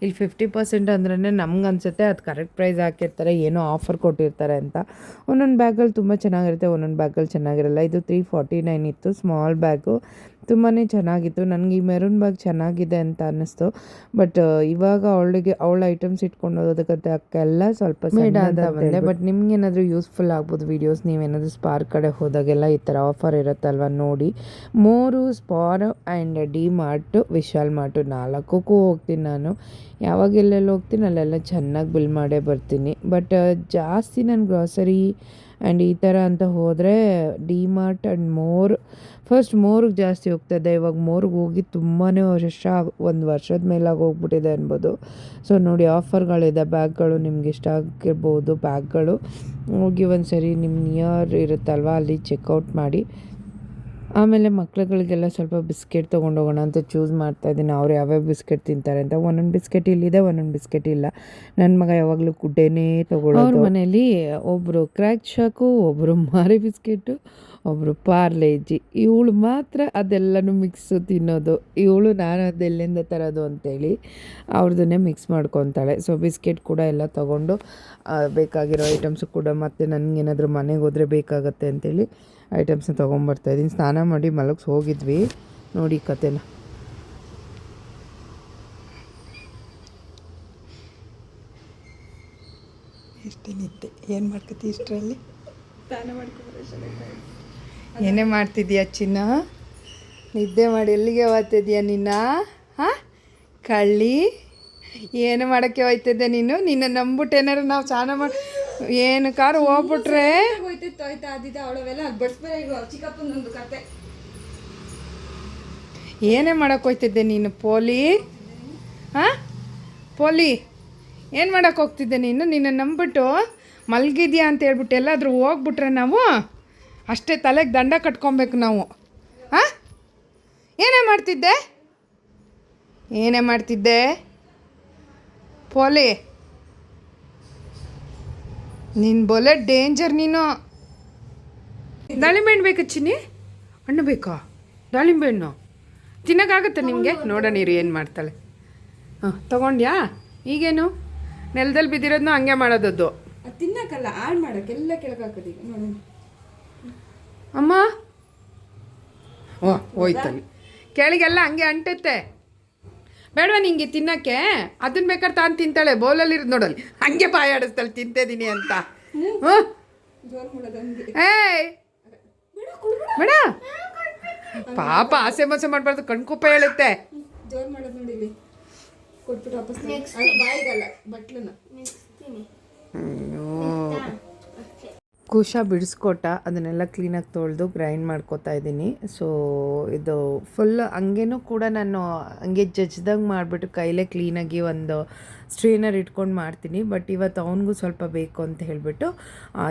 ಇಲ್ಲಿ ಫಿಫ್ಟಿ ಪರ್ಸೆಂಟ್ ಅಂದ್ರೆ ನಮ್ಗೆ ಅನ್ಸುತ್ತೆ, ಅದು ಕರೆಕ್ಟ್ ಪ್ರೈಸ್ ಹಾಕಿರ್ತಾರೆ, ಏನೋ ಆಫರ್ ಕೊಟ್ಟಿರ್ತಾರೆ ಅಂತ. ಒಂದೊಂದು ಬ್ಯಾಗಲ್ಲಿ ತುಂಬ ಚೆನ್ನಾಗಿರುತ್ತೆ, ಒಂದೊಂದು ಬ್ಯಾಗಲ್ಲಿ ಚೆನ್ನಾಗಿರಲ್ಲ ಇದು ತ್ರೀ ಫಾರ್ಟಿ ನೈನ್ ಇತ್ತು ಸ್ಮಾಲ್ ಬ್ಯಾಗು ತುಂಬಾ ಚೆನ್ನಾಗಿತ್ತು. ನನಗೆ ಈ ಮೆರೂನ್ ಬ್ಯಾಗ್ ಚೆನ್ನಾಗಿದೆ ಅಂತ ಅನ್ನಿಸ್ತು. ಬಟ್ ಇವಾಗ ಅವಳಿಗೆ ಅವಳ ಐಟಮ್ಸ್ ಇಟ್ಕೊಂಡು ಹೋಗೋದಕ್ಕೆ ಅಕ್ಕೆಲ್ಲ ಸ್ವಲ್ಪ ಅಂತ ಬಂದೆ. ಬಟ್ ನಿಮ್ಗೆ ಏನಾದರೂ ಯೂಸ್ಫುಲ್ ಆಗ್ಬೋದು ವೀಡಿಯೋಸ್ ನೀವೇನಾದರೂ ಸ್ಪಾರ್ ಕಡೆ ಹೋದಾಗೆಲ್ಲ ಈ ಥರ ಆಫರ್ ಇರುತ್ತಲ್ವ ನೋಡಿ. ಮೂರು Spar and D Mart Vishal Mart ನಾಲ್ಕಕ್ಕೂ ಹೋಗ್ತೀನಿ ನಾನು. ಯಾವಾಗ ಎಲ್ಲೆಲ್ಲಿ ಹೋಗ್ತೀನಿ ಅಲ್ಲೆಲ್ಲ ಚೆನ್ನಾಗಿ ಬಿಲ್ ಮಾಡೇ ಬರ್ತೀನಿ. ಬಟ್ ಜಾಸ್ತಿ ನಾನು ಗ್ರಾಸರಿ ಆ್ಯಂಡ್ ಈ ಥರ ಅಂತ ಹೋದರೆ D Mart and More first ಮೋರ್ಗೆ ಜಾಸ್ತಿ ಹೋಗ್ತಾಯಿದ್ದೆ ಇವಾಗ ಮೋರ್ಗೆ ಹೋಗಿ ತುಂಬಾ ವರ್ಷ ಒಂದು ವರ್ಷದ ಮೇಲಾಗಿ ಹೋಗ್ಬಿಟ್ಟಿದೆ ಅನ್ಬೋದು. ಸೊ ನೋಡಿ ಆಫರ್ಗಳಿದೆ ಬ್ಯಾಗ್ಗಳು ನಿಮ್ಗೆ ಇಷ್ಟ ಆಗಿರ್ಬೋದು ಬ್ಯಾಗ್ಗಳು. ಹೋಗಿ ಒಂದು ಸರಿ ನಿಮ್ಮ ನಿಯರ್ ಇರುತ್ತಲ್ವ, ಅಲ್ಲಿ ಚೆಕ್ಔಟ್ ಮಾಡಿ. ಆಮೇಲೆ ಮಕ್ಳುಗಳಿಗೆಲ್ಲ ಸ್ವಲ್ಪ ಬಿಸ್ಕೆಟ್ ತೊಗೊಂಡೋಗೋಣ ಅಂತ ಚೂಸ್ ಮಾಡ್ತಾ ಇದ್ದೀನಿ. ಅವ್ರು ಯಾವ್ಯಾವ ಬಿಸ್ಕೆಟ್ ತಿಂತಾರೆ ಅಂತ. ಒಂದೊಂದು ಬಿಸ್ಕೆಟ್ ಇಲ್ಲಿದೆ, ಒಂದೊಂದು ಬಿಸ್ಕೆಟ್ ಇಲ್ಲ. ನನ್ನ ಮಗ ಯಾವಾಗಲೂ ಗುಡ್ಡೆನೇ ತೊಗೊಳ್ಳೋದು ಅವ್ರ ಮನೇಲಿ ಒಬ್ಬರು ಕ್ರ್ಯಾಕ್ ಶಾಕು ಒಬ್ಬರು ಮಾರಿ ಬಿಸ್ಕೆಟು ಒಬ್ಬರು ಪಾರ್ಲೇಜಿ ಇವಳು ಮಾತ್ರ ಅದೆಲ್ಲನೂ ಮಿಕ್ಸು ತಿನ್ನೋದು. ಇವಳು ನಾನು ಅದೆಲ್ಲಿಂದ ತರೋದು ಅಂತೇಳಿ ಅವ್ರದನ್ನೇ ಮಿಕ್ಸ್ ಮಾಡ್ಕೊತಾಳೆ. ಸೊ ಬಿಸ್ಕೆಟ್ ಕೂಡ ಎಲ್ಲ ತೊಗೊಂಡು ಬೇಕಾಗಿರೋ ಐಟಮ್ಸು ಕೂಡ ಮತ್ತು ನನಗೇನಾದರೂ ಮನೆಗೆ ಹೋದರೆ ಬೇಕಾಗತ್ತೆ ಅಂತೇಳಿ ಐಟಮ್ಸ್ನ ತೊಗೊಂಬರ್ತಾಯಿದ್ದೀನಿ ಸ್ನಾನ ಮಾಡಿ ಮಲಗಿಸ್ ಹೋಗಿದ್ವಿ. ನೋಡಿ ಕತೆನ ಇಷ್ಟೇನಿತ್ತೆ ನಿದ್ದೆ. ಏನು ಮಾಡ್ಕತಿ ಇಷ್ಟರಲ್ಲಿ? ಏನೇ ಮಾಡ್ತಿದ್ದೀಯ ಚಿನ್ನ? ನಿದ್ದೆ ಮಾಡಿ ಎಲ್ಲಿಗೆ ಹೋಗ್ತಿದ್ಯಾ ನಿನ್ನ? ಹಾಂ? ಕಳ್ಳಿ? ಏನು ಮಾಡೋಕ್ಕೆ ಹೋಯ್ತಿದ್ದೆ ನೀನು? ನಿನ್ನ ನಂಬಿಟ್ಟು ಏನಾರು ನಾವು ಸ್ನಾನ ಮಾಡಿ ಏನು ಕಾರು ಹೋಗ್ಬಿಟ್ರೆ? ಏನೇ ಮಾಡೋಕೆ ಹೋಯ್ತಿದ್ದೆ ನೀನು, ಪೋಲಿ? ಹಾಂ? ಪೋಲಿ, ಏನು ಮಾಡಕ್ಕೆ ಹೋಗ್ತಿದ್ದೆ ನೀನು? ನಿನ್ನ ನಂಬಿಟ್ಟು ಮಲಗಿದ್ಯಾ ಅಂತ ಹೇಳ್ಬಿಟ್ಟು ಎಲ್ಲಾದರೂ ಹೋಗ್ಬಿಟ್ರೆ ನಾವು? ಅಷ್ಟೇ ತಲೆಗೆ ದಂಡ ಕಟ್ಕೊಬೇಕು ನಾವು. ಹಾಂ ಏನೇ ಮಾಡ್ತಿದ್ದೆ? ಏನೇ ಮಾಡ್ತಿದ್ದೆ? ಪೋಲಿ. ನಿನ್ನ ಬೊಲೆ ಡೇಂಜರ್ ನೀನು. ದಾಳಿಂಬೆ ಹಣ್ಣು ಬೇಕು ಚಿನ್ನಿ? ಹಣ್ಣು ಬೇಕಾ? ದಾಳಿಂಬೆ ಹಣ್ಣು. ತಿನ್ನೋಕ್ಕಾಗತ್ತೆ ನಿಮಗೆ? ನೋಡೋಣ ಇರು, ಏನು ಮಾಡ್ತಾಳೆ. ಹಾಂ, ತಗೊಂಡ್ಯಾ? ಈಗೇನು? ನೆಲದಲ್ಲಿ ಬಿದ್ದಿರೋದನ್ನ ಹಂಗೆ ಮಾಡೋದದ್ದು. ತಿನ್ನಕ್ಕಲ್ಲ ಆಡ್ ಮಾಡೋಕ್ಕೆಲ್ಲ ಕೆಳಗಾಕದು ಈಗ. ನೋಡೋಣ. ಅಮ್ಮ? ಓ ಹೋಯ್ತಲ್ಲಿ. ಕೆಳಗೆಲ್ಲ ಹಂಗೆ ಅಂಟುತ್ತೆ. ಬೇಡವಾ ನಿಂಗೆ ತಿನ್ನಕ್ಕೆ? ಅದನ್ನ ಬೇಕಾದ್ರೆ ತಾನು ತಿಂತಾಳೆ ಬೌಲಲ್ಲಿ ಇರೋದು ನೋಡಲ್ಲಿ. ಹಂಗೆ ಬಾಯಾಡಿಸ್ತಾಳೆ ತಿಂತಿದ್ದೀನಿ ಅಂತ. ಹ್ಞೂ. ಜೋರ್ ಮಾಡೋದು ಹಂಗೆ ಏಯ್! ಬೇಡ. ಪಾಪ ಆಸೆ ಮೋಸ ಮಾಡಬಾರ್ದು ಕಣ್ಕುಪ್ಪ ಹೇಳುತ್ತೆ. ಅಯ್ಯೋ. ಕೊಟ್ಬಿಟ್ಟು ವಾಪಸ್ ಬಾಯಿಗಲ್ಲ ಬಟ್ಲನ್ನ ಕುಶ ಬಿಡಿಸ್ಕೊಟ್ಟ, ಅದನ್ನೆಲ್ಲ ಕ್ಲೀನಾಗಿ ತೊಳೆದು ಗ್ರೈಂಡ್ ಮಾಡ್ಕೊತಾ ಇದ್ದೀನಿ. ಸೊ ಇದು ಫುಲ್ ಹಂಗೇನು ಕೂಡ ನಾನು ಹಂಗೆ ಜಜ್ದಂಗೆ ಮಾಡಿಬಿಟ್ಟು ಕೈಲೇ ಕ್ಲೀನಾಗಿ ಒಂದು ಸ್ಟ್ರೇನರ್ ಇಟ್ಕೊಂಡು ಮಾಡ್ತೀನಿ ಬಟ್ ಇವತ್ತು ಅವನಿಗೂ ಸ್ವಲ್ಪ ಬೇಕು ಅಂತ ಹೇಳಿಬಿಟ್ಟು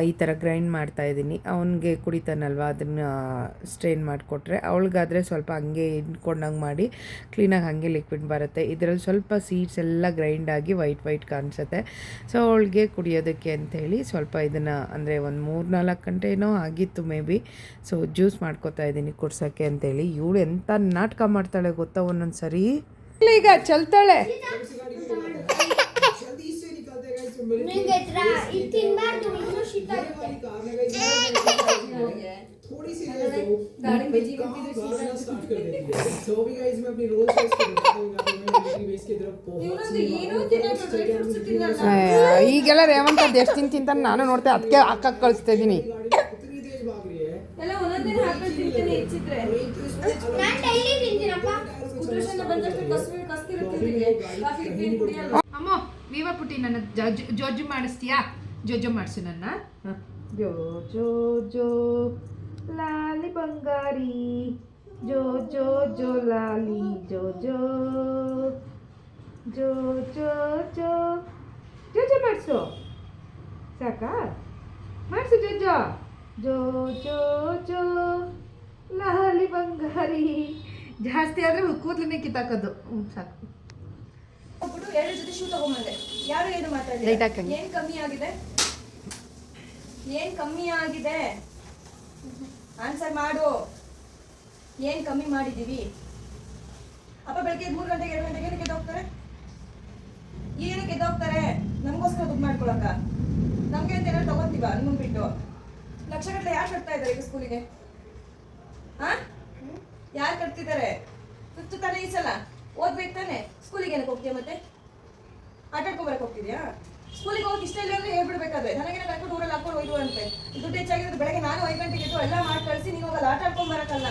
ಈ ಥರ ಗ್ರೈಂಡ್ ಮಾಡ್ತಾ ಇದ್ದೀನಿ. ಅವನಿಗೆ ಕುಡಿತಾನಲ್ವ, ಅದನ್ನು ಸ್ಟ್ರೈನ್ ಮಾಡಿಕೊಟ್ರೆ. ಅವಳಿಗಾದರೆ ಸ್ವಲ್ಪ ಹಂಗೆ ಇಟ್ಕೊಂಡಂಗೆ ಮಾಡಿ ಕ್ಲೀನಾಗಿ ಹಾಗೆ ಲಿಕ್ವಿಡ್ ಬರುತ್ತೆ. ಇದರಲ್ಲಿ ಸ್ವಲ್ಪ ಸೀಡ್ಸ್ ಎಲ್ಲ ಗ್ರೈಂಡ್ ಆಗಿ ವೈಟ್ ವೈಟ್ ಕಾಣಿಸುತ್ತೆ. ಸೊ ಅವಳಿಗೆ ಕುಡಿಯೋದಕ್ಕೆ ಅಂಥೇಳಿ ಸ್ವಲ್ಪ ಇದನ್ನು, ಅಂದರೆ ಒಂದು ಮೂರು ನಾಲ್ಕು ಗಂಟೆ ಏನೋ ಆಗಿತ್ತು ಮೇ ಬಿ ಸೊ ಜ್ಯೂಸ್ ಮಾಡ್ಕೋತಾ ಇದ್ದೀನಿ ಕುಡ್ಸೋಕ್ಕೆ ಅಂತೇಳಿ ಇವಳು ಎಂಥ ನಾಟಕ ಮಾಡ್ತಾಳೆ ಗೊತ್ತಾ ಒಂದೊಂದು ಸರಿ ಈಗ ಚಲ್ತಾಳೆ. ಈಗೆಲ್ಲ ರೇವಂತ ಎಷ್ಟು ದಿನ ತಿಂತಾನೆ ನಾನು ನೋಡ್ತೆ ಅದಕ್ಕೆ ಅಕ್ಕ ಕಳಿಸ್ತಾ ಇದ್ದೀನಿ ಎಲ್ಲ ಹೆಚ್ಚಿದ್ರೆ. ಉದ್ರೇಶನ ಬಂದಷ್ಟು ಕಸ್ಬಿ ಕಸ್ತಿರುತ್ತೆ ನಿನಗೆ ಕಾಫಿ ಟೀ ಕುಡಿಯಲ್ಲ ಅಮ್ಮ ವಿವ ಪುಟ್ಟಿ ನನ್ನ ಜಜ್ಜು ಜೋಜು ಮಾಡಿಸ್ತೀಯಾ ಜೋಜು ಮಾಡಿಸು ನನ್ನ ಹ. ಜೋ ಜೋ ಜೋ ಲಾಲಿ ಬಂಗಾರಿ ಜೋ ಜೋ ಜೋ ಲಾಲಿ ಜೋ ಜೋ ಜೋ ಜೋ ಜೋ ಜೋಜು ಮಾಡಿಸು ಸಾಕಾ ಮಾಡಿಸು ಜೋಜೋ ಜೋ ಜೋ ಜೋ ಲಾಲಿ ಬಂಗಾರಿ ಜಾಸ್ತಿ ಆದರೆ ಕೂದಲನ್ನೇ ಕಿತ್ತಾಕೋದು. ಹ್ಞೂ ಸಾಕು. ಹೋಗ್ಬಿಟ್ಟು ಎರಡು ಜೊತೆ ಶೂ ತಗೊಂಬಂದೆ. ಯಾರು ಏನು ಮಾತಾಡಿಲ್ಲ ಹಾಕಂಗೆ. ಏನ್ ಕಮ್ಮಿ ಆಗಿದೆ? ಏನ್ ಕಮ್ಮಿ ಆಗಿದೆ? ಆನ್ಸರ್ ಮಾಡು. ಏನ್ ಕಮ್ಮಿ ಮಾಡಿದೀವಿ ಅಪ್ಪ ಬೆಳಗ್ಗೆ ಮೂರು ಗಂಟೆಗೆ ಎರಡು ಗಂಟೆಗೆ ಏನಕ್ಕೆ ಎದ್ದೋಗ್ತಾರೆ ಏನಕ್ಕೆ ಎದ್ದೋಗ್ತಾರೆ ನಮಗೋಸ್ಕರ ದುಡ್ಡು ಮಾಡ್ಕೊಳಕ. ನಮ್ಗೆ ಅಂತ ಏನಾದ್ರು ತಗೋತೀವ? ನಿಮ್ಮನ್ ಬಿಟ್ಟು. ಲಕ್ಷಗಟ್ಟಲೆ ಯಾರು ಕಟ್ತಾ ಇದ್ದಾರೆ ಈಗ ಸ್ಕೂಲಿಗೆ ಹಾ ಯಾರು ಕಟ್ತಿದ್ದಾರೆ? ಫಿಫ್ತ್ ತಾನೇ ಈ ಸಲ? ಓದ್ಬೇಕು ತಾನೆ? ಸ್ಕೂಲಿಗೆ ಏನಕ್ಕೆ ಹೋಗ್ತೀಯ ಮತ್ತೆ? ಆಟ ಬರಕ್ಕೆ ಬರಕ್ ಹೋಗ್ತಿದ್ಯಾ? ಸ್ಕೂಲಿಗೆ ಹೋಗಿ ಇಷ್ಟ ಇಲ್ಲ ಅಂದ್ರೆ ಹೇಳ್ಬಿಡ್ಬೇಕಾದ್ರೆ. ನನಗೆ ಕರ್ಕೊಂಡು ಊರಲ್ಲಿ ಹಾಕೊಂಡು ಹೋಯ್ದು ಅಂತೆ ದುಡ್ಡು ಹೆಚ್ಚಾಗಿರೋದು ಬೆಳಗ್ಗೆ ನಾನು ಐದು ಗಂಟೆಗೆ ಇದ್ದು ಎಲ್ಲ ಮಾಡಿ ಕಳಿಸಿ ನೀವು ಹೋಗಲ್ಲ ಆಟ ಆಡ್ಕೊಂಡ್ ಬರಕ್ಕಲ್ಲ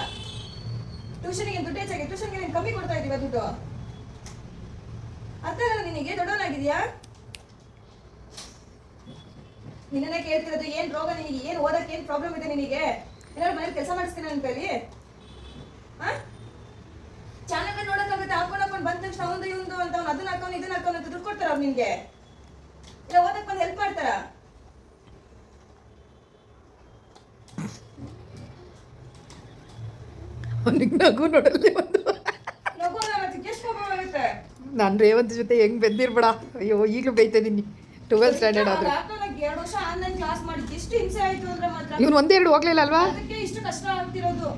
ಟ್ಯೂಷನ್ಗೆ ದುಡ್ಡು ಹೆಚ್ಚಾಗಿ ಟ್ಯೂಷನ್ಗೆ ನೀನು ಕಮ್ಮಿ ಕೊಡ್ತಾ ಇದೀವ ದುಡ್ಡು. ಅರ್ಥ ಆಗಲ್ಲ ನಿನಗೆ? ದೊಡ್ಡವನಾಗಿದ್ಯಾ? ನಿನ್ನೇ ಕೇಳ್ತಿರೋದು ಏನ್ ರೋಗ? ನಿನಗೆ ಏನ್ ಓದಕ್ಕೆ ಏನ್ ಪ್ರಾಬ್ಲಮ್ ಇದೆ ನಿನಗೆ? ಏನಾದ್ರು ಮನೇಲಿ ಕೆಲಸ ಮಾಡಿಸ್ತೀನಿ ಅಂತ ಕೈಲಿ ಹಾ ಚಾನಲ್ ನೋಡಕ್ಕಾಗುತ್ತೆ ಹಾಕೊಂಡು ಹಾಕೊಂಡು ಬಂದ ತಕ್ಷಣ ಒಂದು ಇವಂದು ಅಂತ ಅವ್ನು ಅದನ್ನ ಹಾಕೊಂಡು ಇದನ್ನ ಹಾಕೊಂಡು ಅಂತ ದುಡ್ಡು ಕೊಡ್ತಾರ ಅವ್ರು ನಿಮ್ಗೆ. ಇಲ್ಲ ಓದಕ್ ಬಂದು ಹೆಲ್ಪ್ ಮಾಡ್ತಾರ? ಅವನಿಗೆ ನಗು ನೋಡಲ್ಲಿ ಒಂದು. ನಗು ಮತ್ತೆ ಎಷ್ಟು ಕೋಪ ನಾನು ರೇವಂತ್ ಜೊತೆ ಹೆಂಗ್ ಬೆದ್ದಿರ್ಬೇಡ ಅಯ್ಯೋ ಈಗಲೂ ಬೈತಾ ಇದೀನಿ ಟ್ವೆಲ್ ಸ್ಟ್ಯಾಂಡರ್ಡ್ ಆದ್ರೆ ಎರಡು ವರ್ಷ ಆನ್ಲೈನ್ ಕ್ಲಾಸ್ ಮಾಡಿ ಎಷ್ಟು ಹಿಂಸೆ ಆಯ್ತು ಅಂದ್ರೆ ಮಾತ್ರ. ಇವನು ಒಂದೆರಡು ಹೋಗ್ಲಿಲ್ಲ ಅಲ್ವಾ? ಅದಕ್ಕೆ ಇಷ್ಟು ಕಷ್ಟ ಆಗ್ತಿರೋದು.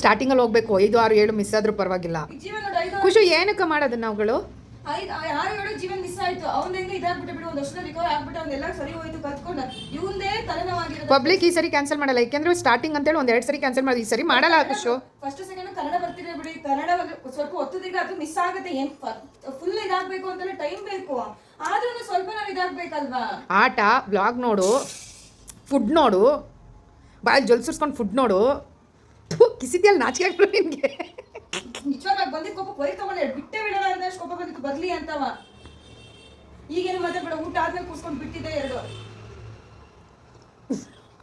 ಸ್ಟಾರ್ಟಿಂಗಲ್ಲಿ ಹೋಗ್ಬೇಕು ಐದು ಆರು ಏಳು ಮಿಸ್ ಆದ್ರೂ ಪರವಾಗಿಲ್ಲ. ಖುಷಿ ಏನಕ್ಕೆ ಮಾಡೋದು ನಾವುಗಳು ಐದು ಆರು ಏಳು ಜೀವನ ಮಿಸ್ ಆಯ್ತು. ಅವನ ಹೆಂಗೆ ಇದಾಗ್ಬಿಟ್ಟು ಬಿಡು ಒಂದು ವರ್ಷದಲ್ಲಿ ರಿಕವರ್ ಆಗ್ಬಿಟ್ಟು ಅವನ್ನೆಲ್ಲ ಸರಿ ಹೋಯ್ತು ಕತ್ಕೊಂಡ ಇವಂದೇ ತಲೆನೋವಾಗಿರೋದು. ಪಬ್ಲಿಕ್ ಈ ಸರಿ ಕ್ಯಾನ್ಸಲ್ ಮಾಡಲ್ಲ. ಯಾಕೆಂದ್ರೆ ಸ್ಟಾರ್ಟಿಂಗ್ ಅಂತೇಳಿ ಒಂದ್ ಎರಡು ಸರಿ ಕ್ಯಾನ್ಸಲ್ ಮಾಡೋದು ಈ ಸರಿ ಮಾಡಲ್ಲ ಖುಷು. ಫಸ್ಟ್ ಸೆಕೆಂಡ್ ಕನ್ನಡ ಬರ್ತಿದೆ ಬಿಡಿ. ಕನ್ನಡ ಸ್ವಲ್ಪ ಒತ್ತದಿಗ ಅದು ಮಿಸ್ ಆಗುತ್ತೆ. ಏನ್ ಫುಲ್ ಇದಾಗ್ಬೇಕು ಅಂತೆಲ್ಲ ಟೈಮ್ ಬೇಕು. ಆದ್ರೂ ಸ್ವಲ್ಪ ನಾವು ಇದಾಗ್ಬೇಕಲ್ವಾ? ಆಟ ಬ್ಲಾಗ್ ನೋಡು ಫುಡ್ ನೋಡು ಬಾಯಲ್ಲಿ ಜೊಲ್ಸಿರ್ಸ್ಕೊಂಡು ಫುಡ್ ನೋಡು. ಥು, ಕಿಸಿದ್ಯಲ್ಲ ನಾಚಿಕೆ ಆಗ್ಬಿಡು ನಿಮಗೆ ನಿಜವಾಗ ಬಂದಿದ್ದ ಕೋಪ ಬರೀ ತಗೊಂಡೆ. ಬಿಟ್ಟೆ ಬಿಡಲ್ಲ ಅಂತ ಅಷ್ಟು ಕೋಪ ಬಂದಿತ್ತು. ಬರಲಿ ಅಂತವ. ಈಗೇನು ಮಾತಾಡ್ಬೇಡ ಊಟ ಆದ್ಮೇಲೆ ಕೂಸ್ಕೊಂಡು ಬಿಟ್ಟಿದ್ದೆ ಎರಡು.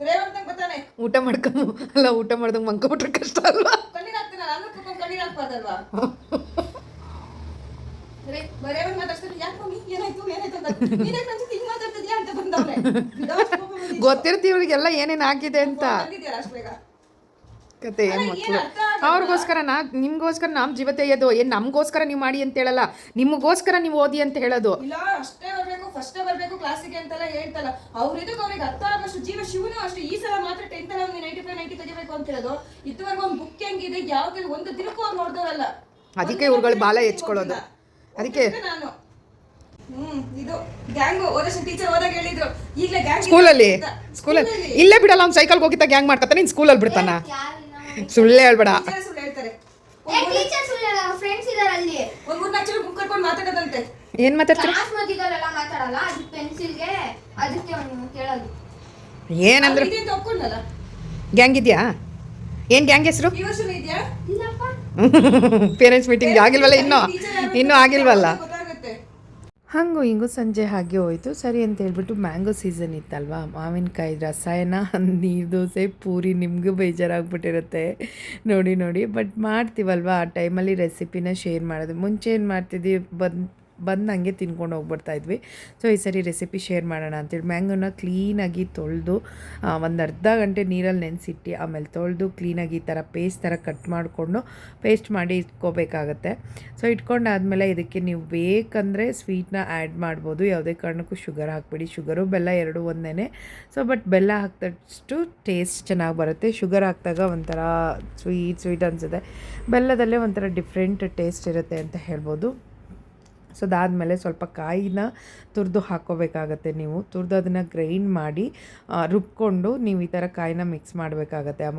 ರೇವಂತ್ ಗೊತ್ತಾನೆ. ಊಟ ಮಾಡ್ಕೊಂಡು ಅಲ್ಲ ಊಟ ಮಾಡ್ದಂಗೆ ಮಂಕೊಬಿಟ್ರೆ ಕಷ್ಟ ಅಲ್ವಾ? ಕಣ್ಣೀರು ಹಾಕ್ತಾನಲ್ಲ ಅನ್ನ ಕೂತ್ಕೊಂಡು ಕಣ್ಣೀರು ಹಾಕ್ಬಾರ್ದಲ್ವಾ? ರೇವಂತ್ ಮಾತಾಡ್ತಾರೆ ಯಾಕೆ ಮಮ್ಮಿ? ಏನಾಯ್ತು? ಏನಾಯ್ತು ಅಂತ. ನೀನೇ ಅನ್ಸುತ್ತೆ ಹಿಂಗ್ ಮಾತಾಡ್ತಿದ್ಯಾ ಅಂತ ಇವ್ರಿಗೆಲ್ಲ ಏನೇನು ಆಗಿದೆ ಅಂತ. ಅಷ್ಟು ಬೇಗ ಕತೆ ಮಕ್ಕಳು? ಅವ್ರಿಗೋಸ್ಕರ ನಾ ನಿಮ್ಗೋಸ್ಕರ ನಮ್ಮ ಜೀವ ತೆಗೆಯೋದು ಏನು ನಮಗೋಸ್ಕರ ನೀವು ಮಾಡಿ ಅಂತ ಹೇಳಲ್ಲ. ನಿಮಗೋಸ್ಕರ ನೀವು ಓದಿ ಅಂತ ಹೇಳೋದು. ಇಲ್ಲ ಅಷ್ಟೇ ಬರಬೇಕು ಫಸ್ಟೇ ಬರಬೇಕು ಕ್ಲಾಸಿಗೆ ಅಂತೆಲ್ಲ ಹೇಳ್ತಲ್ಲ. ಅವ್ರ ಇದಕ್ಕೆ ಅವ್ರಿಗೆ ಅರ್ಥ ಆಗೋಷ್ಟು ಜೀವ ಶಿವನು ಅಷ್ಟೇ. ಈ ಸಲ ಮಾತ್ರ ಟೆಂತ್ ಅಲ್ಲಿ ಅವ್ನಿಗೆ ನೈಂಟಿ ಫೈವ್ ನೈಂಟಿ ತೆಗಿಬೇಕು ಅಂತ ಹೇಳೋದು. ಇದುವರೆಗೂ ಒಂದು ಬುಕ್ ಹೆಂಗಿದೆ ಯಾವ್ದು ಒಂದು ದಿನಕ್ಕೂ ಅವ್ರು ನೋಡ್ದವಲ್ಲ ಅದಕ್ಕೆ ಇವ್ರುಗಳು ಬಾಲ ಹೆಚ್ಕೊಳ್ಳೋದು. ಅದಕ್ಕೆ- ನಾನು ಹ್ಮ್ ಇದು ಗ್ಯಾಂಗು ಓದಷ್ಟು ಟೀಚರ್ ಹೋದಾಗ ಹೇಳಿದ್ರು. ಈಗಲೇ ಗ್ಯಾಂಗ್ ಸ್ಕೂಲಲ್ಲಿ ಸ್ಕೂಲಲ್ಲಿ ಇಲ್ಲೇ ಬಿಡಲ್ಲ ಅವ್ನು ಸೈಕಲ್ ಹೋಗಿದ್ದ ಗ್ಯಾಂಗ್ ಮಾಡ್ಕೊತಾನೆ ಸ್ಕೂಲ್ ಸ್ಕೂಲಲ್ಲಿ ಬಿಡ್ತಾನ? ಸುಳ್ಳು ಹೇಳ್ಬೇಡ ಸುಳ್ಳು ಹೇಳ್ತಾರೆ ಏನು ಮಾತಾಡ್ತೀರ? ಏನಂದ್ರೆ ಗ್ಯಾಂಗ್ ಇದೆಯಾ? ಏನು ಗ್ಯಾಂಗ್ ಹೆಸರು? ಪೇರೆಂಟ್ಸ್ ಮೀಟಿಂಗ್ ಆಗಿಲ್ವಲ್ಲ ಇನ್ನೂ? ಇನ್ನೂ ಆಗಿಲ್ವಲ್ಲ? ಹಾಗೂ ಹಿಂಗೂ ಸಂಜೆ ಹಾಗೆ ಹೋಯಿತು. ಸರಿ ಅಂತ ಹೇಳ್ಬಿಟ್ಟು ಮ್ಯಾಂಗೋ ಸೀಸನ್ ಇತ್ತಲ್ವಾ? ಮಾವಿನಕಾಯಿ ರಸಾಯನ, ನೀರು ದೋಸೆ, ಪೂರಿ ನಿಮಗೂ ಬೇಜಾರಾಗ್ಬಿಟ್ಟಿರುತ್ತೆ. ನೋಡಿ ನೋಡಿ. ಬಟ್ ಮಾಡ್ತೀವಲ್ವ ಆ ಟೈಮಲ್ಲಿ ರೆಸಿಪಿನ ಶೇರ್ ಮಾಡೋದು? ಮುಂಚೆ ಏನು ಮಾಡ್ತಿದ್ವಿ ಬಂದು ಬಂದು ಹಂಗೆ ತಿನ್ಕೊಂಡು ಹೋಗ್ಬಿಡ್ತಾ ಇದ್ವಿ. ಸೊ ಈ ಸರಿ ರೆಸಿಪಿ ಶೇರ್ ಮಾಡೋಣ ಅಂತೇಳಿ ಮ್ಯಾಂಗೋನ ಕ್ಲೀನಾಗಿ ತೊಳೆದು ಒಂದು ಅರ್ಧ ಗಂಟೆ ನೀರಲ್ಲಿ ನೆನೆಸಿಟ್ಟು, ಆಮೇಲೆ ತೊಳೆದು ಕ್ಲೀನಾಗಿ ಈ ಥರ ಪೇಸ್ಟ್ ಥರ ಕಟ್ ಮಾಡಿಕೊಂಡು ಪೇಸ್ಟ್ ಮಾಡಿ ಇಟ್ಕೋಬೇಕಾಗತ್ತೆ. ಸೊ ಇಟ್ಕೊಂಡಾದ್ಮೇಲೆ ಇದಕ್ಕೆ ನೀವು ಬೇಕಂದರೆ ಸ್ವೀಟ್ನ ಆ್ಯಡ್ ಮಾಡ್ಬೋದು. ಯಾವುದೇ ಕಾರಣಕ್ಕೂ ಶುಗರ್ ಹಾಕ್ಬೇಡಿ. ಶುಗರು ಬೆಲ್ಲ ಎರಡು ಒಂದೇ ಸೊ ಬಟ್ ಬೆಲ್ಲ ಹಾಕಿದಷ್ಟು ಟೇಸ್ಟ್ ಚೆನ್ನಾಗಿ ಬರುತ್ತೆ. ಶುಗರ್ ಹಾಕಿದಾಗ ಒಂಥರ ಸ್ವೀಟ್ ಸ್ವೀಟ್ ಅನಿಸುತ್ತೆ. ಬೆಲ್ಲದಲ್ಲೇ ಒಂಥರ ಡಿಫ್ರೆಂಟ್ ಟೇಸ್ಟ್ ಇರುತ್ತೆ ಅಂತ ಹೇಳ್ಬೋದು. ಸೊ ಅದಾದಮೇಲೆ ಸ್ವಲ್ಪ ಕಾಯಿನ ತುರಿದು ಹಾಕ್ಕೋಬೇಕಾಗತ್ತೆ ನೀವು. ತುರಿದು ಅದನ್ನು ಗ್ರೈಂಡ್ ಮಾಡಿ ರುಬ್ಕೊಂಡು ನೀವು ಈ ಥರ ಕಾಯಿನ ಮಿಕ್ಸ್ ಮಾಡಬೇಕಾಗತ್ತೆ ಆ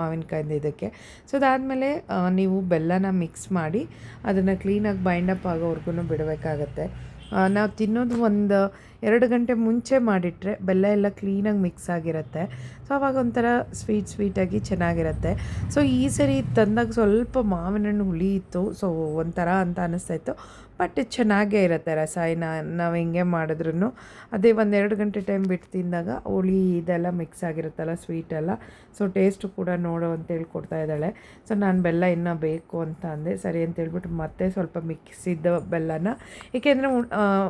ಮಾವಿನಕಾಯಿಂದ ಇದಕ್ಕೆ. ಸೊ ಅದಾದಮೇಲೆ ನೀವು ಬೆಲ್ಲನ ಮಿಕ್ಸ್ ಮಾಡಿ ಅದನ್ನು ಕ್ಲೀನಾಗಿ ಬೈಂಡಪ್ ಆಗೋವರೆಗೂ ಬಿಡಬೇಕಾಗತ್ತೆ. ನಾವು ತಿನ್ನೋದು ಒಂದು ಎರಡು ಗಂಟೆ ಮುಂಚೆ ಮಾಡಿಟ್ರೆ ಬೆಲ್ಲ ಎಲ್ಲ ಕ್ಲೀನಾಗಿ ಮಿಕ್ಸ್ ಆಗಿರುತ್ತೆ. ಸೊ, ಅವಾಗ ಒಂಥರ ಸ್ವೀಟ್ ಸ್ವೀಟಾಗಿ ಚೆನ್ನಾಗಿರುತ್ತೆ. ಸೊ, ಈ ಸರಿ ತಂದಾಗ ಸ್ವಲ್ಪ ಮಾವಿನ ಹಣ್ಣು ಹುಳಿ ಇತ್ತು. ಸೊ, ಒಂಥರ ಅಂತ ಅನ್ನಿಸ್ತಾ ಇತ್ತು. ಬಟ್ ಚೆನ್ನಾಗೇ ಇರುತ್ತೆ ರಸಾಯನ ನಾವು ಹೆಂಗೆ ಮಾಡಿದ್ರೂ ಅದೇ ಒಂದೆರಡು ಗಂಟೆ ಟೈಮ್ ಬಿಟ್ಟು ತಿಂದಾಗ ಹುಳಿ ಇದೆಲ್ಲ ಮಿಕ್ಸ್ ಆಗಿರುತ್ತಲ್ಲ ಸ್ವೀಟೆಲ್ಲ ಸೊ ಟೇಸ್ಟು ಕೂಡ ನೋಡು ಅಂತೇಳಿ ಕೊಡ್ತಾ ಇದ್ದಾಳೆ. ಸೊ ನಾನು ಬೆಲ್ಲ ಇನ್ನೂ ಬೇಕು ಅಂತ ಅಂದೆ. ಸರಿ ಅಂತ ಹೇಳ್ಬಿಟ್ಟು ಮತ್ತೆ ಸ್ವಲ್ಪ ಮಿಕ್ಸಿದ್ದ ಬೆಲ್ಲನ. ಏಕೆಂದರೆ